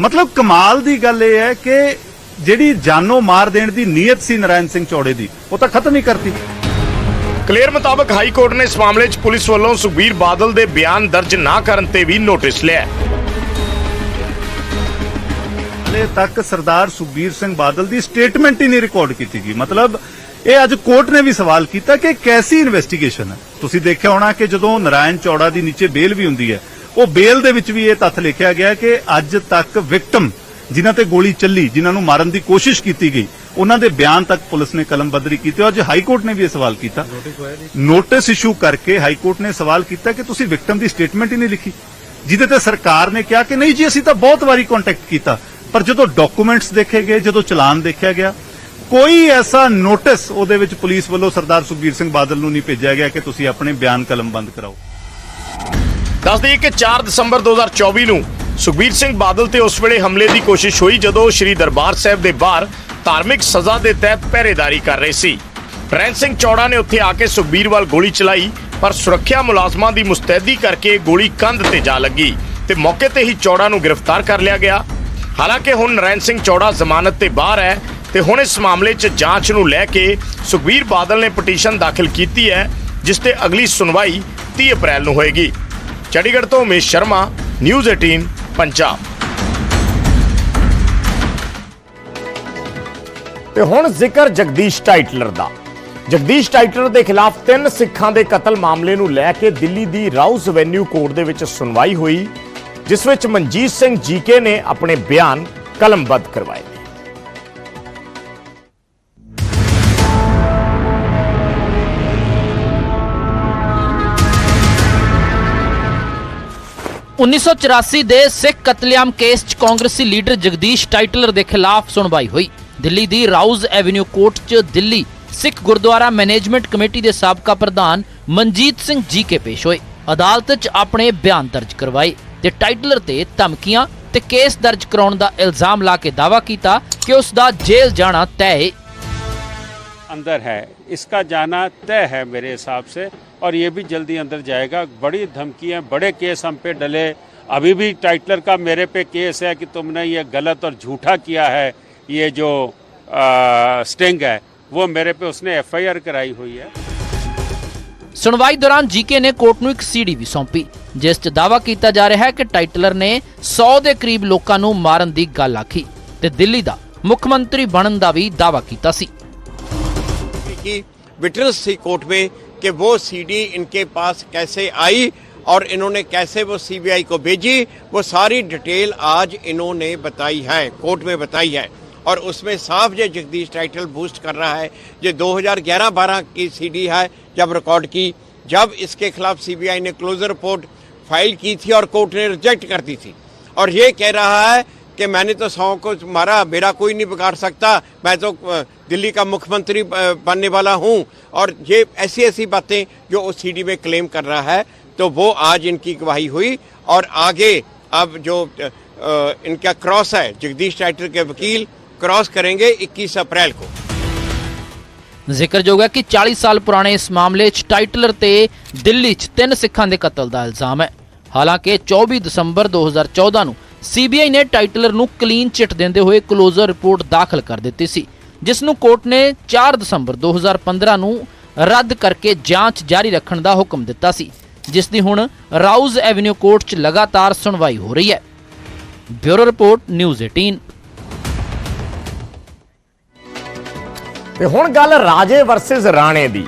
Speaker 7: ਮਤਲਬ ਕਮਾਲ ਦੀ ਗੱਲ ਇਹ ਹੈ ਕਿ ਜਿਹੜੀ ਜਾਨੋਂ ਮਾਰ ਦੇਣ ਦੀ ਨੀਅਤ ਸੀ ਨਰਾਇਣ ਸਿੰਘ ਚੌੜੇ ਦੀ, ਉਹ ਤਾਂ ਖਤਮ ਹੀ ਕਰਤੀ।
Speaker 1: ਕਲੇਰ ਮੁਤਾਬਕ ਹਾਈ ਕੋਰਟ ਨੇ ਇਸ ਮਾਮਲੇ 'ਚ ਪੁਲਿਸ ਵੱਲੋਂ ਸੁਖਬੀਰ ਬਾਦਲ ਦੇ ਬਿਆਨ ਦਰਜ ਨਾ ਕਰਨ ਤੇ ਵੀ ਨੋਟਿਸ ਲਿਆ
Speaker 7: ਹਲੇ ਤੱਕ ਸਰਦਾਰ ਸੁਖਬੀਰ ਸਿੰਘ ਬਾਦਲ ਦੀ ਸਟੇਟਮੈਂਟ ਹੀ ਨਹੀਂ ਰਿਕਾਰਡ ਕੀਤੀ ਗਈ। ਮਤਲਬ ਇਹ ਅੱਜ ਕੋਰਟ ਨੇ ਵੀ ਸਵਾਲ ਕੀਤਾ ਕਿ ਕੈਸੀ ਇਨਵੈਸਟੀਗੇਸ਼ਨ ਹੈ। ਤੁਸੀਂ ਦੇਖਿਆ ਹੋਣਾ ਕਿ ਜਦੋਂ ਨਰਾਇਣ ਚੌੜਾ ਦੀ ਨੀਚੇ ਬੇਲ ਵੀ ਹੁੰਦੀ ਹੈ, ਉਹ ਬੇਲ ਦੇ ਵਿੱਚ ਵੀ ਇਹ ਤੱਥ ਲਿਖਿਆ ਗਿਆ ਕਿ ਅੱਜ ਤੱਕ ਵਿਕਟਮ ਜਿਨ੍ਹਾਂ ਤੇ ਗੋਲੀ ਚੱਲੀ, ਜਿਨ੍ਹਾਂ ਨੂੰ ਮਾਰਨ ਦੀ ਕੋਸ਼ਿਸ਼ ਕੀਤੀ ਗਈ, ਉਹਨਾਂ ਦੇ ਬਿਆਨ ਤੱਕ ਪੁਲਿਸ ਨੇ ਕਲਮਬੰਦਰੀ ਕੀਤੀ ਅੱਜ ਹਾਈ ਕੋਰਟ ਨੇ ਵੀ ਇਹ ਸਵਾਲ ਕੀਤਾ। ਨੋਟਿਸ ਇਸ਼ੂ ਕਰਕੇ ਹਾਈ ਕੋਰਟ ਨੇ ਸਵਾਲ ਕੀਤਾ ਕਿ ਤੁਸੀਂ ਵਿਕਟਮ ਦੀ ਸਟੇਟਮੈਂਟ ਹੀ ਨਹੀਂ ਲਿਖੀ। ਜਿਹਦੇ ਤੇ ਸਰਕਾਰ ਨੇ ਕਿਹਾ ਕਿ ਨਹੀਂ ਜੀ, ਅਸੀਂ ਤਾਂ ਬਹੁਤ ਵਾਰੀ ਕੰਟੈਕਟ ਕੀਤਾ। ਪਰ ਜਦੋਂ ਡਾਕੂਮੈਂਟਸ ਦੇਖੇ ਗਏ, ਜਦੋਂ ਚਲਾਨ ਦੇਖਿਆ ਗਿਆ, ਕੋਈ ਐਸਾ ਨੋਟਿਸ ਉਹਦੇ ਵਿੱਚ ਪੁਲਿਸ ਵੱਲੋਂ ਸਰਦਾਰ ਸੁਖਬੀਰ ਸਿੰਘ ਬਾਦਲ ਨੂੰ ਨਹੀਂ ਭੇਜਿਆ ਗਿਆ ਕਿ ਤੁਸੀਂ ਆਪਣੇ ਬਿਆਨ ਕਲਮਬੰਦ ਕਰਾਓ।
Speaker 1: ਦੱਸ ਦਈਏ ਕਿ 4 ਦਸੰਬਰ 2024 ਨੂੰ ਸੁਖਬੀਰ ਸਿੰਘ ਬਾਦਲ ਤੇ ਉਸ ਵੇਲੇ ਹਮਲੇ ਦੀ ਕੋਸ਼ਿਸ਼ ਹੋਈ ਜਦੋਂ ਸ੍ਰੀ ਦਰਬਾਰ ਸਾਹਿਬ ਦੇ ਬਾਹਰ ਧਾਰਮਿਕ ਸਜ਼ਾ ਦੇ ਤਹਿਤ ਪਹਿਰੇਦਾਰੀ ਕਰ ਰਹੇ ਸੀ। ਨਰੈਣ ਸਿੰਘ ਚੌੜਾ ਨੇ ਉੱਥੇ ਆ ਕੇ ਸੁਖਬੀਰ ਵੱਲ ਗੋਲੀ ਚਲਾਈ, ਪਰ ਸੁਰੱਖਿਆ ਮੁਲਾਜ਼ਮਾਂ ਦੀ ਮੁਸਤੈਦੀ ਕਰਕੇ ਗੋਲੀ ਕੰਧ ਤੇ ਜਾ ਲੱਗੀ ਤੇ ਮੌਕੇ ਤੇ ਹੀ ਚੌੜਾ ਨੂੰ ਗ੍ਰਿਫਤਾਰ ਕਰ ਲਿਆ ਗਿਆ। ਹਾਲਾਂਕਿ ਹੁਣ ਨਰੈਣ ਸਿੰਘ ਚੌੜਾ ਜ਼ਮਾਨਤ ਤੇ ਬਾਹਰ ਹੈ ਤੇ ਹੁਣ ਇਸ ਮਾਮਲੇ 'ਚ ਜਾਂਚ ਨੂੰ ਲੈ ਕੇ ਸੁਖਬੀਰ ਬਾਦਲ ਨੇ ਪਟੀਸ਼ਨ ਦਾਖਲ ਕੀਤੀ ਹੈ, ਜਿਸ ਤੇ ਅਗਲੀ ਸੁਣਵਾਈ 30 ਅਪ੍ਰੈਲ ਨੂੰ ਹੋਏਗੀ। ਚੰਡੀਗੜ੍ਹ ਤੋਂ ਉਮੇਸ਼ ਸ਼ਰਮਾ, ਨਿਊਜ਼ 18 ਪੰਜਾਬ। ਤੇ ਹੁਣ ਜ਼ਿਕਰ ਜਗਦੀਸ਼ ਟਾਈਟਲਰ ਦਾ। ਜਗਦੀਸ਼ ਟਾਈਟਲਰ ਦੇ ਖਿਲਾਫ ਤਿੰਨ ਸਿੱਖਾਂ ਦੇ ਕਤਲ ਮਾਮਲੇ ਨੂੰ ਲੈ ਕੇ ਦਿੱਲੀ ਦੀ ਰਾਉਸ ਵੈਨਿਊ ਕੋਰਟ ਦੇ ਵਿੱਚ ਸੁਣਵਾਈ ਹੋਈ। ਜਿਸ ਵਿੱਚ ਮਨਜੀਤ ਸਿੰਘ ਜੀਕੇ ਨੇ ਆਪਣੇ ਬਿਆਨ ਕਲਮਬੱਧ ਕਰਵਾਏ ਨੇ।
Speaker 2: 1984 ਦੇ ਸਿੱਖ ਕਤਲੇਆਮ ਕੇਸ 'ਚ ਕਾਂਗਰਸੀ ਲੀਡਰ ਜਗਦੀਸ਼ ਟਾਈਟਲਰ ਦੇ ਖਿਲਾਫ ਸੁਣਵਾਈ ਹੋਈ। ਦਿੱਲੀ ਦੀ ਰਾਉਜ਼ ਐਵੇਨਿਊ ਕੋਰਟ 'ਚ ਦਿੱਲੀ ਸਿੱਖ ਗੁਰਦੁਆਰਾ ਮੈਨੇਜਮੈਂਟ ਕਮੇਟੀ ਦੇ ਸਾਬਕਾ ਪ੍ਰਧਾਨ ਮਨਜੀਤ ਸਿੰਘ ਜੀ ਕੇ ਪੇਸ਼ ਹੋਏ। ਅਦਾਲਤ 'ਚ ਆਪਣੇ ਬਿਆਨ ਦਰਜ ਕਰਵਾਏ। ਤੇ ਟਾਈਟਲਰ ਤੇ ਧਮਕੀਆਂ ਤੇ ਕੇਸ ਦਰਜ ਕਰਾਉਣ ਦਾ ਇਲਜ਼ਾਮ ਲਾ ਕੇ ਦਾਅਵਾ ਕੀਤਾ ਕਿ ਉਸ ਦਾ ਜੇਲ੍ਹ ਜਾਣਾ ਤੈਅ ਹੈ
Speaker 8: अंदर है इसका जाना तय है मेरे हिसाब से और ये भी जल्दी अंदर जाएगा बड़ी धमकियां बड़े केस हम पे डले अभी भी टाइटलर का मेरे पे केस है कि तुमने ये गलत और झूठा किया है ये जो स्टिंग है वो मेरे पे उसने एफआईआर कराई हुई है
Speaker 2: ਸੁਣਵਾਈ ਦੌਰਾਨ ਜੀਕੇ ਨੇ ਕੋਰਟ ਨੂੰ ਇੱਕ ਸੀਡੀ ਵੀ ਸੌਂਪੀ ਜਿਸ 'ਚ ਦਾਅਵਾ ਕੀਤਾ ਜਾ ਰਿਹਾ ਹੈ ਕਿ ਟਾਈਟਲਰ ਨੇ 100 ਦੇ ਕਰੀਬ ਲੋਕਾਂ ਨੂੰ ਮਾਰਨ ਦੀ ਗੱਲ ਆਖੀ ਤੇ ਦਿੱਲੀ ਦਾ ਮੁੱਖ ਮੰਤਰੀ ਬਣਨ ਦਾ ਵੀ ਦਾਅਵਾ ਕੀਤਾ ਸੀ
Speaker 9: की विटनेस थी कोर्ट में कि वो सीडी इनके पास कैसे आई और इन्होंने कैसे वो सीबीआई को भेजी वो सारी डिटेल आज इन्होंने बताई है कोर्ट में बताई है और उसमें साफ जो जगदीश टाइटल बूस्ट कर रहा है ये 2011-12 की सीडी है जब रिकॉर्ड की जब इसके खिलाफ सीबीआई ने क्लोजर रिपोर्ट फ़ाइल की थी और कोर्ट ने रिजेक्ट कर दी थी। और ये कह रहा है कि मैंने तो सौ को मारा, मेरा कोई नहीं बिगाड़ सकता। मैं तो दिल्ली का मुख्यमंत्री बनने वाला हूँ। और ये ऐसी ऐसी बातें जो उस सीडी में क्लेम कर रहा है तो वो आज इनकी गवाही हुई। और आगे अब जो इनका क्रॉस है, जगदीश टाइटर के वकील क्रॉस करेंगे 21 अप्रैल को।
Speaker 2: ਜ਼ਿਕਰਯੋਗ ਹੈ ਕਿ 40 ਸਾਲ ਪੁਰਾਣੇ ਇਸ ਮਾਮਲੇ 'ਚ ਟਾਈਟਲਰ ਤੇ ਦਿੱਲੀ 'ਚ ਤਿੰਨ ਸਿੱਖਾਂ ਦੇ ਕਤਲ ਦਾ ਇਲਜ਼ਾਮ ਹੈ। ਹਾਲਾਂਕਿ 24 ਦਸੰਬਰ 2014 ਨੂੰ ਸੀਬੀਆਈ ਨੇ ਟਾਈਟਲਰ ਨੂੰ ਕਲੀਨ ਚਿੱਟ ਦਿੰਦੇ ਹੋਏ ਕਲੋਜ਼ਰ ਰਿਪੋਰਟ ਦਾਖਲ ਕਰ ਦਿੱਤੀ ਸੀ, ਜਿਸ ਨੂੰ ਕੋਰਟ ਨੇ 4 ਦਸੰਬਰ 2015 ਨੂੰ ਰੱਦ ਕਰਕੇ ਜਾਂਚ ਜਾਰੀ ਰੱਖਣ ਦਾ ਹੁਕਮ ਦਿੱਤਾ ਸੀ, ਜਿਸ ਦੀ ਹੁਣ ਰਾਊਜ਼ ਐਵਨਿਊ ਕੋਰਟ 'ਚ ਲਗਾਤਾਰ ਸੁਣਵਾਈ ਹੋ ਰਹੀ ਹੈ। ਬਿਊਰੋ ਰਿਪੋਰਟ ਨਿਊਜ਼ 18
Speaker 1: ਤੇ ਹੁਣ ਗੱਲ ਰਾਜੇ ਵਰਸਸ ਰਾਣੇ ਦੀ।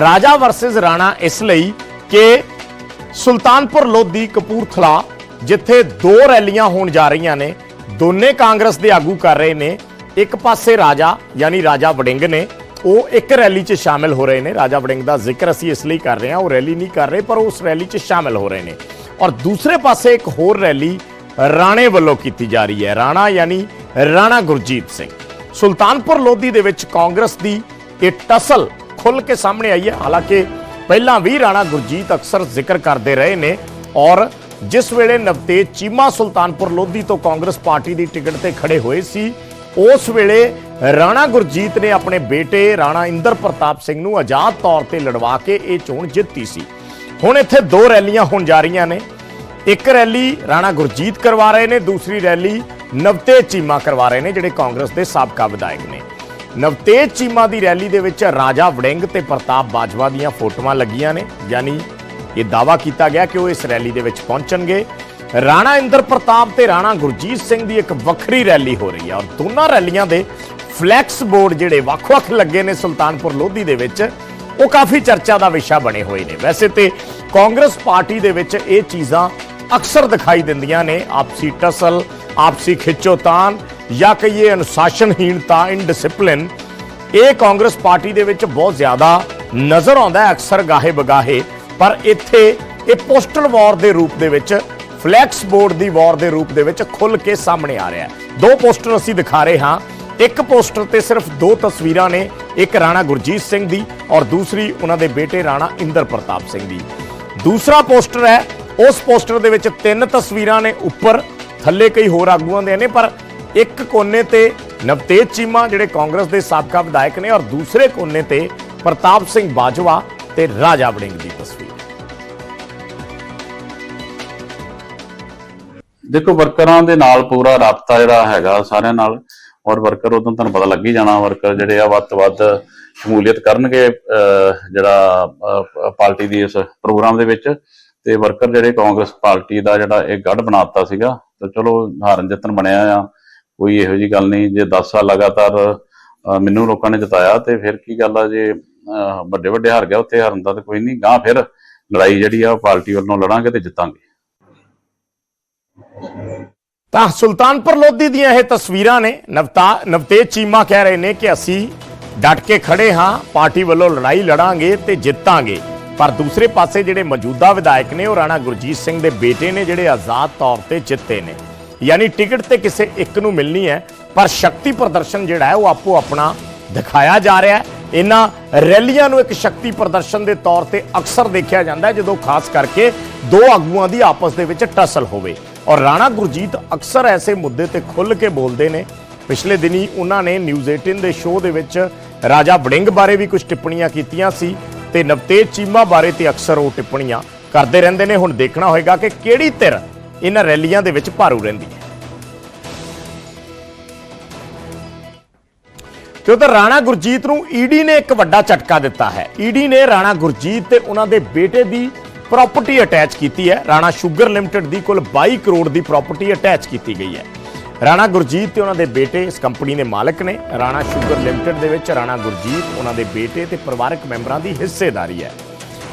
Speaker 1: ਰਾਜਾ ਵਰਸਸ ਰਾਣਾ ਇਸ ਲਈ ਕਿ ਸੁਲਤਾਨਪੁਰ ਲੋਧੀ ਕਪੂਰਥਲਾ ਜਿੱਥੇ ਦੋ ਰੈਲੀਆਂ ਹੋਣ ਜਾ ਰਹੀਆਂ ਨੇ, ਦੋਨੇ ਕਾਂਗਰਸ ਦੇ ਆਗੂ ਕਰ ਰਹੇ ਨੇ, ਇੱਕ ਪਾਸੇ ਰਾਜਾ ਯਾਨੀ ਰਾਜਾ ਵੜਿੰਗ ਨੇ, ਉਹ ਇੱਕ ਰੈਲੀ 'ਚ ਸ਼ਾਮਿਲ ਹੋ ਰਹੇ ਨੇ। ਰਾਜਾ ਵੜਿੰਗ ਦਾ ਜ਼ਿਕਰ ਅਸੀਂ ਇਸ ਲਈ ਕਰ ਰਹੇ ਹਾਂ, ਉਹ ਰੈਲੀ ਨਹੀਂ ਕਰ ਰਹੇ, ਪਰ ਉਸ ਰੈਲੀ 'ਚ ਸ਼ਾਮਿਲ ਹੋ ਰਹੇ ਨੇ। ਔਰ ਦੂਸਰੇ ਪਾਸੇ ਇੱਕ ਹੋਰ ਰੈਲੀ ਰਾਣੇ ਵੱਲੋਂ ਕੀਤੀ ਜਾ ਰਹੀ ਹੈ, ਰਾਣਾ ਯਾਨੀ ਰਾਣਾ ਗੁਰਜੀਤ ਸਿੰਘ। ਸੁਲਤਾਨਪੁਰ ਲੋਧੀ ਦੇ ਵਿੱਚ ਕਾਂਗਰਸ ਦੀ ਇਹ ਟਸਲ ਖੁੱਲ ਕੇ ਸਾਹਮਣੇ ਆਈ ਹੈ। ਹਾਲਾਂਕਿ ਪਹਿਲਾਂ ਵੀ ਰਾਣਾ ਗੁਰਜੀਤ ਅਕਸਰ ਜ਼ਿਕਰ ਕਰਦੇ ਰਹੇ ਨੇ ਔਰ ਜਿਸ ਵੇਲੇ ਨਵਤੇਜ ਚੀਮਾ ਸੁਲਤਾਨਪੁਰ ਲੋਧੀ ਤੋਂ ਕਾਂਗਰਸ ਪਾਰਟੀ ਦੀ ਟਿਕਟ ਤੇ ਖੜੇ ਹੋਏ ਸੀ, ਉਸ ਵੇਲੇ ਰਾਣਾ ਗੁਰਜੀਤ ਨੇ ਆਪਣੇ ਬੇਟੇ ਰਾਣਾ ਇੰਦਰ ਪ੍ਰਤਾਪ ਸਿੰਘ ਨੂੰ ਆਜ਼ਾਦ ਤੌਰ ਤੇ ਲੜਵਾ ਕੇ ਇਹ ਚੋਣ ਜਿੱਤੀ ਸੀ। ਹੁਣ ਇੱਥੇ ਦੋ ਰੈਲੀਆਂ ਹੋਣ ਜਾ ਰਹੀਆਂ ਨੇ। ਇੱਕ ਰੈਲੀ ਰਾਣਾ ਗੁਰਜੀਤ ਕਰਵਾ ਰਹੇ ਨੇ, ਦੂਸਰੀ ਰੈਲੀ ਨਵਤੇਜ ਚੀਮਾ ਕਰਵਾ ਰਹੇ ਨੇ ਜਿਹੜੇ ਕਾਂਗਰਸ ਦੇ ਸਾਬਕਾ ਵਿਧਾਇਕ ਨੇ। ਨਵਤੇਜ ਚੀਮਾ ਦੀ ਰੈਲੀ ਦੇ ਵਿੱਚ ਰਾਜਾ ਵੜਿੰਗ ਤੇ ਪ੍ਰਤਾਪ ਬਾਜਵਾ ਦੀਆਂ ਫੋਟੋਆਂ ਲੱਗੀਆਂ ਨੇ। ਯਾਨੀ ਇਹ ਦਾਵਾ ਕੀਤਾ ਗਿਆ ਕਿ ਉਹ ਇਸ ਰੈਲੀ ਦੇ ਵਿੱਚ ਪਹੁੰਚਣਗੇ। ਰਾਣਾ ਇੰਦਰ ਪ੍ਰਤਾਪ ਤੇ ਰਾਣਾ ਗੁਰਜੀਤ ਸਿੰਘ ਦੀ ਇੱਕ ਵੱਖਰੀ ਰੈਲੀ ਹੋ ਰਹੀ ਹੈ ਔਰ ਦੋਨਾਂ ਰੈਲੀਆਂ ਦੇ ਫਲੈਕਸ ਬੋਰਡ ਜਿਹੜੇ ਵੱਖ-ਵੱਖ ਲੱਗੇ ਨੇ ਸੁਲਤਾਨਪੁਰ ਲੋਧੀ ਦੇ ਵਿੱਚ, ਉਹ ਕਾਫੀ ਚਰਚਾ ਦਾ ਵਿਸ਼ਾ ਬਣੇ ਹੋਏ ਨੇ। ਵੈਸੇ ਤੇ ਕਾਂਗਰਸ ਪਾਰਟੀ ਦੇ ਵਿੱਚ ਇਹ ਚੀਜ਼ਾਂ ਅਕਸਰ ਦਿਖਾਈ ਦਿੰਦੀਆਂ ਨੇ, ਆਪਸੀ ਟਸਲ ਆਪਸੀ ਖਿੱਚੋਤਾਨ ਜਾਂ ਕਹੀਏ ਅਨੁਸ਼ਾਸਨਹੀਣਤਾ ਇਨਡਿਸਪਲਿਨ ਇਹ ਕਾਂਗਰਸ ਪਾਰਟੀ ਦੇ ਵਿੱਚ ਬਹੁਤ ਜ਼ਿਆਦਾ ਨਜ਼ਰ ਆਉਂਦਾ ਹੈ, ਅਕਸਰ ਗਾਹੇ ਬਗਾਹੇ ਪਰ ਇੱਥੇ ਇਹ ਪੋਸਟਲ ਵਾਰ ਦੇ ਰੂਪ ਦੇ ਵਿੱਚ ਫਲੈਕਸ ਬੋਰਡ ਦੀ ਵਾਰ ਦੇ ਰੂਪ ਦੇ ਵਿੱਚ ਖੁੱਲ ਕੇ ਸਾਹਮਣੇ ਆ ਰਿਹਾ ਹੈ। ਦੋ ਪੋਸਟਰ ਅਸੀਂ ਦਿਖਾ ਰਹੇ ਹਾਂ। ਇੱਕ ਪੋਸਟਰ ਤੇ ਸਿਰਫ ਦੋ ਤਸਵੀਰਾਂ ਨੇ, ਇੱਕ ਰਾਣਾ ਗੁਰਜੀਤ ਸਿੰਘ ਦੀ ਔਰ ਦੂਸਰੀ ਉਹਨਾਂ ਦੇ ਬੇਟੇ ਰਾਣਾ ਇੰਦਰ ਪ੍ਰਤਾਪ ਸਿੰਘ ਦੀ। ਦੂਸਰਾ ਪੋਸਟਰ ਹੈ, ਉਸ ਪੋਸਟਰ ਦੇ ਵਿੱਚ ਤਿੰਨ ਤਸਵੀਰਾਂ ਨੇ ਉੱਪਰ ਥੱਲੇ ਕਈ ਹੋਰ ਆਗੂਆਂ ਦੇ ਨੇ ਪਰ ਇੱਕ ਕੋਨੇ ਤੇ ਨਵਤੇਜ ਚੀਮਾ ਜਿਹੜੇ ਕਾਂਗਰਸ ਦੇ ਸਾਬਕਾ ਵਿਧਾਇਕ ਨੇ ਔਰ ਦੂਸਰੇ ਕੋਨੇ ਤੇ ਪ੍ਰਤਾਪ ਸਿੰਘ ਬਾਜਵਾ ਤੇ ਰਾਜਾ ਵੜਿੰਗ ਦੀ ਤਸਵੀਰ।
Speaker 10: ਦੇਖੋ ਵਰਕਰਾਂ ਦੇ ਨਾਲ ਪੂਰਾ ਰਾਬਤਾ ਜਿਹੜਾ ਹੈਗਾ ਸਾਰਿਆਂ ਨਾਲ ਔਰ ਵਰਕਰ ਉਦੋਂ ਤੁਹਾਨੂੰ ਪਤਾ ਲੱਗ ਹੀ ਜਾਣਾ ਵਰਕਰ ਜਿਹੜੇ ਆ ਵੱਧ ਤੋਂ ਵੱਧ ਸ਼ਮੂਲੀਅਤ ਕਰਨਗੇ ਅਹ, ਜਿਹੜਾ ਪਾਰਟੀ ਦੀ ਇਸ ਪ੍ਰੋਗਰਾਮ ਦੇ ਵਿੱਚ। ਤੇ ਵਰਕਰ ਜਿਹੜੇ ਕਾਂਗਰਸ ਪਾਰਟੀ ਦਾ ਜਿਹੜਾ ਇਹ ਗੜ ਬਣਾਤਾ ਸੀਗਾ, ਤੇ ਚਲੋ ਹਾਰਨ ਜਿੱਤਣ ਬਣਿਆ ਆ, ਕੋਈ ਇਹੋ ਜੀ ਗੱਲ ਨਹੀਂ, ਜੇ 10 ਸਾਲ ਲਗਾਤਾਰ ਮੈਨੂੰ ਲੋਕਾਂ ਨੇ ਜਿਤਾਇਆ, ਤੇ ਫਿਰ ਕੀ ਗੱਲ ਆ, ਜੇ ਵੱਡੇ ਵੱਡੇ ਹਾਰ ਗਿਆ ਉੱਥੇ ਹਾਰਨ ਦਾ ਤਾਂ ਕੋਈ ਨਹੀਂ ਗਾਂ ਫਿਰ ਲੜਾਈ ਜਿਹੜੀ ਆ ਉਹ ਪਾਰਟੀ ਵੱਲੋਂ ਲੜਾਂਗੇ ਤੇ ਜਿੱਤਾਂਗੇ।
Speaker 1: ਤਾਂ ਸੁਲਤਾਨਪੁਰ ਲੋਧੀ ਦੀਆਂ ਇਹ ਤਸਵੀਰਾਂ ਨੇ, ਨਵਤਾ, ਨਵਤੇਜ ਚੀਮਾ ਕਹਿ ਰਹੇ ਨੇ ਕਿ ਅਸੀਂ ਡਟ ਕੇ ਖੜੇ ਹਾਂ, ਪਾਰਟੀ ਵੱਲੋਂ ਲੜਾਈ ਲੜਾਂਗੇ ਤੇ ਜਿੱਤਾਂਗੇ। ਪਰ ਦੂਸਰੇ ਪਾਸੇ ਜਿਹੜੇ ਮੌਜੂਦਾ ਵਿਧਾਇਕ ਨੇ ਉਹ ਰਾਣਾ ਗੁਰਜੀਤ ਸਿੰਘ ਦੇ ਬੇਟੇ ਨੇ ਜਿਹੜੇ ਆਜ਼ਾਦ ਤੌਰ ਤੇ ਜਿੱਤੇ ਨੇ। ਯਾਨੀ ਟਿਕਟ ਤੇ ਕਿਸੇ ਇੱਕ ਨੂੰ ਮਿਲਣੀ ਹੈ, ਪਰ ਸ਼ਕਤੀ ਪ੍ਰਦਰਸ਼ਨ ਜਿਹੜਾ ਹੈ ਉਹ ਆਪੋ ਆਪਣਾ ਦਿਖਾਇਆ ਜਾ ਰਿਹਾ ਹੈ। ਇਹਨਾਂ ਰੈਲੀਆਂ ਨੂੰ ਇੱਕ ਸ਼ਕਤੀ ਪ੍ਰਦਰਸ਼ਨ ਦੇ ਤੌਰ ਤੇ ਅਕਸਰ ਦੇਖਿਆ ਜਾਂਦਾ ਹੈ, ਜਦੋਂ ਖਾਸ ਕਰਕੇ ਦੋ ਆਗੂਆਂ ਦੀ ਆਪਸ ਦੇ ਵਿੱਚ ਟਸਲ ਹੋਵੇ। ਔਰ ਰਾਣਾ ਗੁਰਜੀਤ ਅਕਸਰ ਐਸੇ ਮੁੱਦੇ ਤੇ ਖੁੱਲ੍ਹ ਕੇ ਬੋਲਦੇ ਨੇ। ਪਿਛਲੇ ਦਿਨੀ ਉਹਨਾਂ ਨੇ ਨਿਊਜ਼ 18 ਦੇ ਸ਼ੋਅ ਦੇ ਵਿੱਚ ਰਾਜਾ ਵੜਿੰਗ ਬਾਰੇ ਵੀ ਕੁਝ ਟਿੱਪਣੀਆਂ ਕੀਤੀਆਂ ਸੀ। ਤੇ ਨਵਤੇਜ ਚੀਮਾ ਬਾਰੇ ਤੇ ਅਕਸਰ ਉਹ ਟਿੱਪਣੀਆਂ ਕਰਦੇ ਰਹਿੰਦੇ ਨੇ। ਹੁਣ ਦੇਖਣਾ ਹੋਏਗਾ ਕਿ ਕਿਹੜੀ ਧਿਰ ਇਹਨਾਂ ਰੈਲੀਆਂ ਦੇ ਵਿੱਚ ਭਾਰੂ ਰਹਿੰਦੀ ਹੈ। ਤੇ ਉਧਰ ਰਾਣਾ ਗੁਰਜੀਤ ਨੂੰ ਈਡੀ ਨੇ ਇੱਕ ਵੱਡਾ ਝਟਕਾ ਦਿੱਤਾ ਹੈ। ਈਡੀ ਨੇ ਰਾਣਾ ਗੁਰਜੀਤ ਤੇ ਉਹਨਾਂ ਦੇ ਬੇਟੇ ਦੀ ਪ੍ਰਾਪਰਟੀ ਅਟੈਚ ਕੀਤੀ ਹੈ। ਰਾਣਾ ਸ਼ੂਗਰ ਲਿਮਟਿਡ ਦੀ ਕੁੱਲ 22 ਕਰੋੜ ਦੀ ਪ੍ਰਾਪਰਟੀ ਅਟੈਚ ਕੀਤੀ ਗਈ ਹੈ। ਰਾਣਾ ਗੁਰਜੀਤ ਤੇ ਉਹਨਾਂ ਦੇ ਬੇਟੇ ਇਸ ਕੰਪਨੀ ਦੇ ਮਾਲਕ ਨੇ। ਰਾਣਾ ਸ਼ੂਗਰ ਲਿਮਟਿਡ ਦੇ ਵਿੱਚ ਰਾਣਾ ਗੁਰਜੀਤ ਉਹਨਾਂ ਦੇ ਬੇਟੇ ਤੇ ਪਰਿਵਾਰਕ ਮੈਂਬਰਾਂ ਦੀ ਹਿੱਸੇਦਾਰੀ ਹੈ।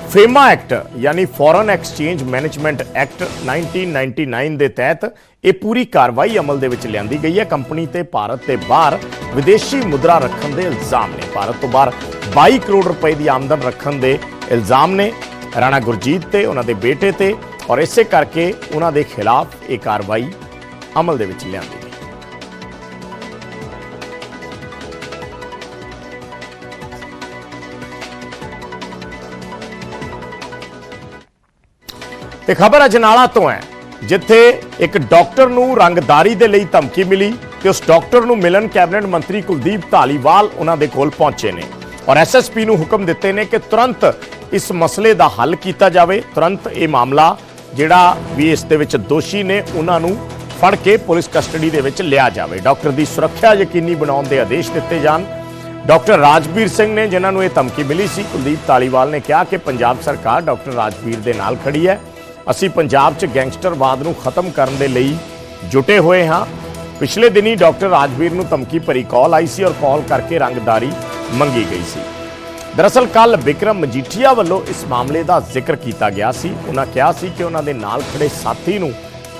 Speaker 1: ਫੇਮਾ ਐਕਟ ਯਾਨੀ ਫੋਰਨ ਐਕਸਚੇਂਜ ਮੈਨੇਜਮੈਂਟ ਐਕਟ 1999 ਦੇ ਤਹਿਤ ਇਹ ਪੂਰੀ ਕਾਰਵਾਈ ਅਮਲ ਦੇ ਵਿੱਚ ਲਿਆਂਦੀ ਗਈ ਹੈ। ਕੰਪਨੀ ਤੇ ਭਾਰਤ ਤੇ ਬਾਹਰ ਵਿਦੇਸ਼ੀ ਮੁਦਰਾ ਰੱਖਣ ਦੇ ਇਲਜ਼ਾਮ ਨੇ। ਭਾਰਤ ਤੋਂ ਬਾਹਰ 22 ਕਰੋੜ ਰੁਪਏ ਦੀ ਆਮਦਨ ਰੱਖਣ ਦੇ ਇਲਜ਼ਾਮ ਨੇ। ਰਾਣਾ ਗੁਰਜੀਤ ਤੇ ਉਹਨਾਂ ਦੇ ਬੇਟੇ ਤੇ ਔਰ ਇਸੇ ਕਰਕੇ ਉਹਨਾਂ ਦੇ ਖਿਲਾਫ ਇਹ ਕਾਰਵਾਈ ਅਮਲ ਦੇ ਵਿੱਚ ਲਿਆਂਦੀ ਗਈ। ਤੇ ਖਬਰ ਅਜਨਾਲਾ ਤੋਂ ਹੈ, ਜਿੱਥੇ ਇੱਕ ਡਾਕਟਰ ਨੂੰ ਰੰਗਦਾਰੀ ਦੇ ਲਈ ਧਮਕੀ ਮਿਲੀ ਤੇ ਉਸ ਡਾਕਟਰ ਨੂੰ ਮਿਲਣ ਕੈਬਨਿਟ ਮੰਤਰੀ ਕੁਲਦੀਪ ਧਾਲੀਵਾਲ ਉਹਨਾਂ ਦੇ ਕੋਲ ਪਹੁੰਚੇ ਨੇ ਔਰ ਐਸਐਸਪੀ ਨੂੰ ਹੁਕਮ ਦਿੱਤੇ ਨੇ ਕਿ ਤੁਰੰਤ ਇਸ ਮਸਲੇ ਦਾ ਹੱਲ ਕੀਤਾ ਜਾਵੇ। ਤੁਰੰਤ ਇਹ ਮਾਮਲਾ ਜਿਹੜਾ ਵੀ ਇਸ ਦੇ ਵਿੱਚ ਦੋਸ਼ੀ ਨੇ, ਉਹਨਾਂ ਨੂੰ ਫੜ ਕੇ ਪੁਲਿਸ ਕਸਟਡੀ ਦੇ ਵਿੱਚ ਲਿਆ ਜਾਵੇ। ਡਾਕਟਰ ਦੀ ਸੁਰੱਖਿਆ ਯਕੀਨੀ ਬਣਾਉਣ ਦੇ ਆਦੇਸ਼ ਦਿੱਤੇ ਜਾਣ। ਡਾਕਟਰ ਰਾਜਵੀਰ ਸਿੰਘ ਨੇ ਜਿਨ੍ਹਾਂ ਨੂੰ ਇਹ ਧਮਕੀ ਮਿਲੀ ਸੀ, ਕੁਲਦੀਪ ਤਾਲੀਵਾਲ ਨੇ ਕਿਹਾ ਕਿ ਪੰਜਾਬ ਸਰਕਾਰ ਡਾਕਟਰ ਰਾਜਵੀਰ ਦੇ ਨਾਲ ਖੜੀ ਹੈ। ਅਸੀਂ ਪੰਜਾਬ 'ਚ ਗੈਂਗਸਟਰਵਾਦ ਨੂੰ ਖਤਮ ਕਰਨ ਦੇ ਲਈ ਜੁਟੇ ਹੋਏ ਹਾਂ। ਪਿਛਲੇ ਦਿਨੀ ਡਾਕਟਰ ਰਾਜਵੀਰ ਨੂੰ ਧਮਕੀ ਭਰੀ ਕਾਲ ਆਈ ਸੀ ਔਰ ਕਾਲ ਕਰਕੇ ਰੰਗਦਾਰੀ ਮੰਗੀ ਗਈ ਸੀ। ਦਰਅਸਲ ਕੱਲ ਵਿਕਰਮ ਮਜੀਠੀਆ ਵੱਲੋਂ ਇਸ ਮਾਮਲੇ ਦਾ ਜ਼ਿਕਰ ਕੀਤਾ ਗਿਆ ਸੀ। ਉਹਨਾਂ ਕਿਹਾ ਸੀ ਕਿ ਉਹਨਾਂ ਦੇ ਨਾਲ ਖੜੇ ਸਾਥੀ ਨੂੰ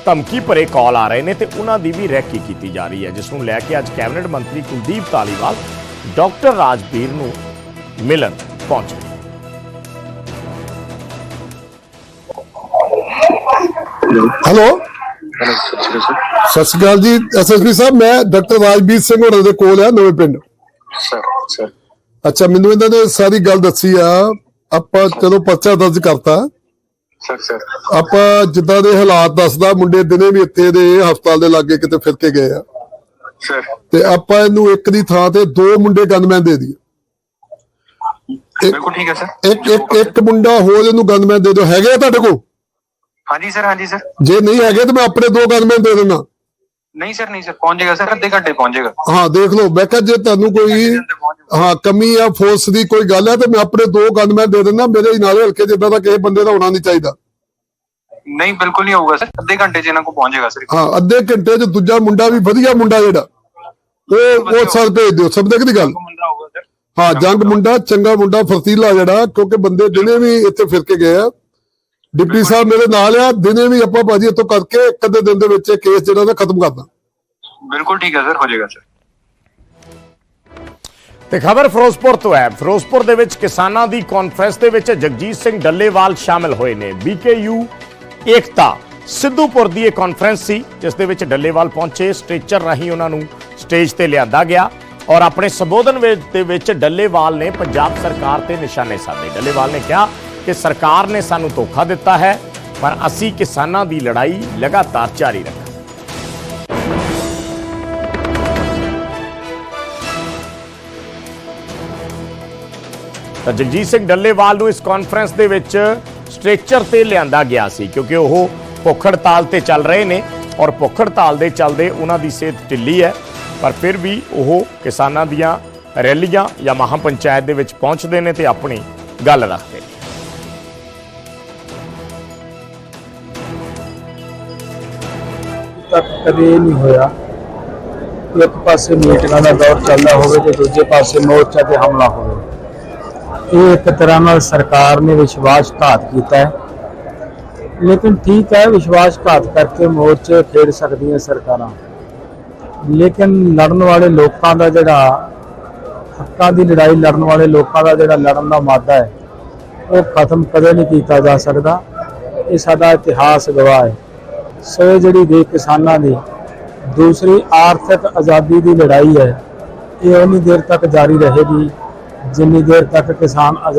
Speaker 1: ਧਮਕੀ ਭਰੇ ਕਾਲ ਆ ਰਹੇ ਨੇ ਤੇ ਉਹਨਾਂ ਦੀ ਵੀ ਰੈਕੀ ਕੀਤੀ ਜਾ ਰਹੀ ਹੈ ਜਿਸ ਨੂੰ ਲੈ ਕੇ ਅੱਜ ਕੈਬਨਿਟ ਮੰਤਰੀ ਕੁਲਦੀਪ ਧਾਲੀਵਾਲ ਡਾਕਟਰ ਰਾਜਵੀਰ ਨੂੰ ਮਿਲਣ ਪਹੁੰਚੇ।
Speaker 11: ਹੈਲੋ? ਸਤਿ ਸ਼੍ਰੀ ਅਕਾਲ ਜੀ ਐਸਐਸਪੀ ਸਾਹਿਬ ਮੈਂ ਡਾਕਟਰ ਰਾਜਵੀਰ ਸਿੰਘ ਹੋਰਾਂ ਦੇ ਕੋਲ ਆ ਨਵੇਂ ਪਿੰਡ।
Speaker 12: Sir sir.
Speaker 11: ਅੱਛਾ ਮੈਨੂੰ ਇਹਨਾਂ ਨੇ ਸਾਰੀ ਗੱਲ ਦੱਸੀ ਆ। ਆਪਾਂ ਚਲੋ ਪਰਚਾ ਦਰਜ ਕਰਤਾ।
Speaker 12: ਸਰ ਸਰ
Speaker 11: ਆਪਾਂ ਜਿੱਦਾਂ ਦੇ ਹਾਲਾਤ ਦੱਸਦਾ ਮੁੰਡੇ ਦਿਨੇ ਵੀ ਇੱਥੇ ਦੇ ਹਸਪਤਾਲ ਦੇ ਲਾਗੇ ਕਿਤੇ ਫਿਰ ਕੇ ਗਏ ਆ।
Speaker 12: ਸਰ
Speaker 11: ਤੇ ਆਪਾਂ ਇਹਨੂੰ ਇੱਕ ਦੀ ਥਾਂ ਤੇ ਦੋ ਮੁੰਡੇ ਗਨਮੈਨ ਦੇ ਦਈਏ।
Speaker 12: ਬਿਲਕੁਲ ਠੀਕ ਹੈ ਸਰ
Speaker 11: ਇੱਕ ਇੱਕ ਇੱਕ ਮੁੰਡਾ ਹੋਰ ਇਹਨੂੰ ਗਨਮੈਨ ਦੇ ਦਿਓ। ਹੈਗੇ ਆ ਤੁਹਾਡੇ ਕੋਲ?
Speaker 12: ਹਾਂਜੀ ਸਰ ਹਾਂਜੀ ਸਰ
Speaker 11: ਜੇ ਨਹੀਂ ਹੈਗੇ ਤਾਂ ਮੈਂ ਆਪਣੇ ਦੋ ਗਨਮੈਨ ਦੇ ਦਿੰਦਾ।
Speaker 12: ਨਹੀਂ ਸਰ ਨਹੀਂ ਸਰ ਪਹੁੰਚ ਜਾਏਗਾ ਸਰ ਅੱਧੇ ਘੰਟੇ ਪਹੁੰਚ ਜਾਏਗਾ
Speaker 11: ਹਾਂ ਦੇਖ ਲਓ ਮੈਂ ਕਿਹਾ ਜੇ ਤੁਹਾਨੂੰ ਕੋਈ ਹਾਂ ਕਮੀ ਆ ਫੋਰਸ ਦੀ ਕੋਈ ਗੱਲ ਹੈ ਤੇ ਮੈਂ ਆਪਣੇ ਦੋ ਗਨਮੈਨ ਦੇ ਦਿੰਦਾ ਮੇਰੇ ਨਾਲੇ ਹਲਕੇ ਜਿੱਦਾਂ ਦਾ ਕਿਸੇ ਬੰਦੇ ਦਾ ਹੋਣਾ ਨਹੀਂ ਚਾਹੀਦਾ।
Speaker 12: ਨਹੀਂ ਬਿਲਕੁਲ ਨਹੀਂ ਹੋਊਗਾ ਸਰ ਅੱਧੇ ਘੰਟੇ ਚ ਇਹਨਾਂ ਕੋਲ ਪਹੁੰਚ ਜਾਏਗਾ ਸਰ।
Speaker 11: ਹਾਂ ਅੱਧੇ ਘੰਟੇ 'ਚ ਦੂਜਾ ਮੁੰਡਾ ਵੀ ਵਧੀਆ ਮੁੰਡਾ ਜਿਹੜਾ ਉਹ ਉਹ ਸਰ ਭੇਜ ਦਿਓ ਸਭ ਦੇਖ ਦੀ ਗੱਲ? ਹਾਂ ਜੰਗ ਮੁੰਡਾ ਚੰਗਾ ਮੁੰਡਾ ਫਰਤੀਲਾ ਜਿਹੜਾ ਕਿਉਂਕਿ ਬੰਦੇ ਦਿਨੇ ਵੀ ਇੱਥੇ ਫਿਰ ਕੇ ਗਏ ਆ। ਡਿਪਟੀ ਸਾਹਿਬ ਮੇਰੇ ਨਾਲ ਆ ਦਿਨੇ ਵੀ ਆਪਾਂ ਭਾਜੀ ਇੱਥੋਂ ਕਰਕੇ ਇੱਕ ਅੱਧੇ ਦਿਨ ਦੇ ਵਿੱਚ ਇਹ ਕੇਸ ਜਿਹੜਾ ਨਾ ਖਤਮ ਕਰਦਾ।
Speaker 12: ਬਿਲਕੁਲ ਠੀਕ ਹੈ ਸਰ ਹੋ ਜਾਏਗਾ ਸਰ।
Speaker 1: ਤੇ ਖਬਰ ਫਿਰੋਜ਼ਪੁਰ ਤੋਂ ਹੈ। ਫਿਰੋਜ਼ਪੁਰ ਦੇ ਵਿੱਚ ਕਿਸਾਨਾਂ ਦੀ ਕਾਨਫਰੰਸ ਦੇ ਵਿੱਚ ਜਗਜੀਤ ਸਿੰਘ ਡੱਲੇਵਾਲ ਸ਼ਾਮਲ ਹੋਏ ਨੇ। ਬੀਕੇਯੂ ਏਕਤਾ ਸਿੱਧੂਪੁਰ ਦੀ ਇਹ ਕਾਨਫਰੰਸ ਸੀ ਜਿਸ ਦੇ ਵਿੱਚ ਡੱਲੇਵਾਲ ਪਹੁੰਚੇ ਸਟ੍ਰੇਚਰ ਰਾਹੀਂ ਉਹਨਾਂ ਨੂੰ ਸਟੇਜ ਤੇ ਲਿਆਂਦਾ ਗਿਆ। ਔਰ ਆਪਣੇ ਸੰਬੋਧਨ ਵਿੱਚ ਦੇ ਵਿੱਚ ਡੱਲੇਵਾਲ ਨੇ ਪੰਜਾਬ ਸਰਕਾਰ ਤੇ ਨਿਸ਼ਾਨੇ ਸਾਧੇ। ਡੱਲੇਵਾਲ ਨੇ ਕਿਹਾ ਕਿ ਸਰਕਾਰ ਨੇ ਸਾਨੂੰ ਧੋਖਾ ਦਿੱਤਾ ਹੈ, ਪਰ ਅਸੀਂ ਕਿਸਾਨਾਂ ਦੀ ਲੜਾਈ ਲਗਾਤਾਰ ਜਾਰੀ ਰੱਖਾਂਗੇ। ਤਾਂ ਜਗਜੀਤ ਸਿੰਘ ਡੱਲੇਵਾਲ ਨੂੰ ਇਸ ਕਾਨਫਰੰਸ ਦੇ ਵਿੱਚ ਸਟ੍ਰੈਚਰ ਤੇ ਲਿਆਂਦਾ ਗਿਆ ਸੀ, ਕਿਉਂਕਿ ਉਹ ਭੁੱਖ ਹੜਤਾਲ ਤੇ ਚੱਲ ਰਹੇ ਨੇ ਔਰ ਭੁੱਖ ਹੜਤਾਲ ਦੇ ਚੱਲਦੇ ਉਹਨਾਂ ਦੀ ਸਿਹਤ ਢਿੱਲੀ ਹੈ, ਪਰ ਫਿਰ ਵੀ ਉਹ ਕਿਸਾਨਾਂ ਦੀਆਂ ਰੈਲੀਆਂ ਜਾਂ ਮਹਾਂ ਪੰਚਾਇਤ ਦੇ ਵਿੱਚ ਪਹੁੰਚਦੇ ਨੇ ਤੇ ਆਪਣੀ ਗੱਲ ਰੱਖਦੇ
Speaker 13: ਤੱਕ ਕਦੇ ਨਹੀਂ ਹੋਇਆ। ਕਿ ਇੱਕ ਪਾਸੇ ਮੀਟਿੰਗਾਂ ਦਾ ਦੌਰ ਚੱਲਦਾ ਹੋਵੇ ਤੇ ਦੂਜੇ ਪਾਸੇ ਮੋਰਚਾ ਤੇ ਹਮਲਾ ਹੋਵੇ। ਇਹ ਇੱਕ ਤਰ੍ਹਾਂ ਨਾਲ ਸਰਕਾਰ ਨੇ ਵਿਸ਼ਵਾਸਘਾਤ ਕੀਤਾ ਹੈ। ਲੇਕਿਨ ਠੀਕ ਹੈ, ਵਿਸ਼ਵਾਸਘਾਤ ਕਰਕੇ ਮੋਰਚੇ ਖੇਡ ਸਕਦੀਆਂ ਸਰਕਾਰਾਂ। ਲੇਕਿਨ ਲੜਨ ਵਾਲੇ ਲੋਕਾਂ ਦਾ ਜਿਹੜਾ ਹੱਕਾਂ ਦੀ ਲੜਾਈ, ਲੜਨ ਵਾਲੇ ਲੋਕਾਂ ਦਾ ਜਿਹੜਾ ਲੜਨ ਦਾ ਮਾਦਾ ਹੈ, ਉਹ ਖਤਮ ਕਦੇ ਨਹੀਂ ਕੀਤਾ ਜਾ ਸਕਦਾ। ਇਹ ਸਾਡਾ ਇਤਿਹਾਸ ਗਵਾਹ ਹੈ। ਸੋ ਜਿਹੜੀ ਦੇ ਕਿਸਾਨਾਂ ਦੀ ਦੂਸਰੀ ਆਰਥਿਕ ਆਜ਼ਾਦੀ ਦੀ ਲੜਾਈ ਹੈ, ਇਹ ਉਨੀ ਦੇਰ ਤੱਕ ਜਾਰੀ ਰਹੇਗੀ, ਜਿੰਨੀ ਦੇਰ ਤੱਕ ਕਿਸਾਨ ਆਜ਼ਾਦ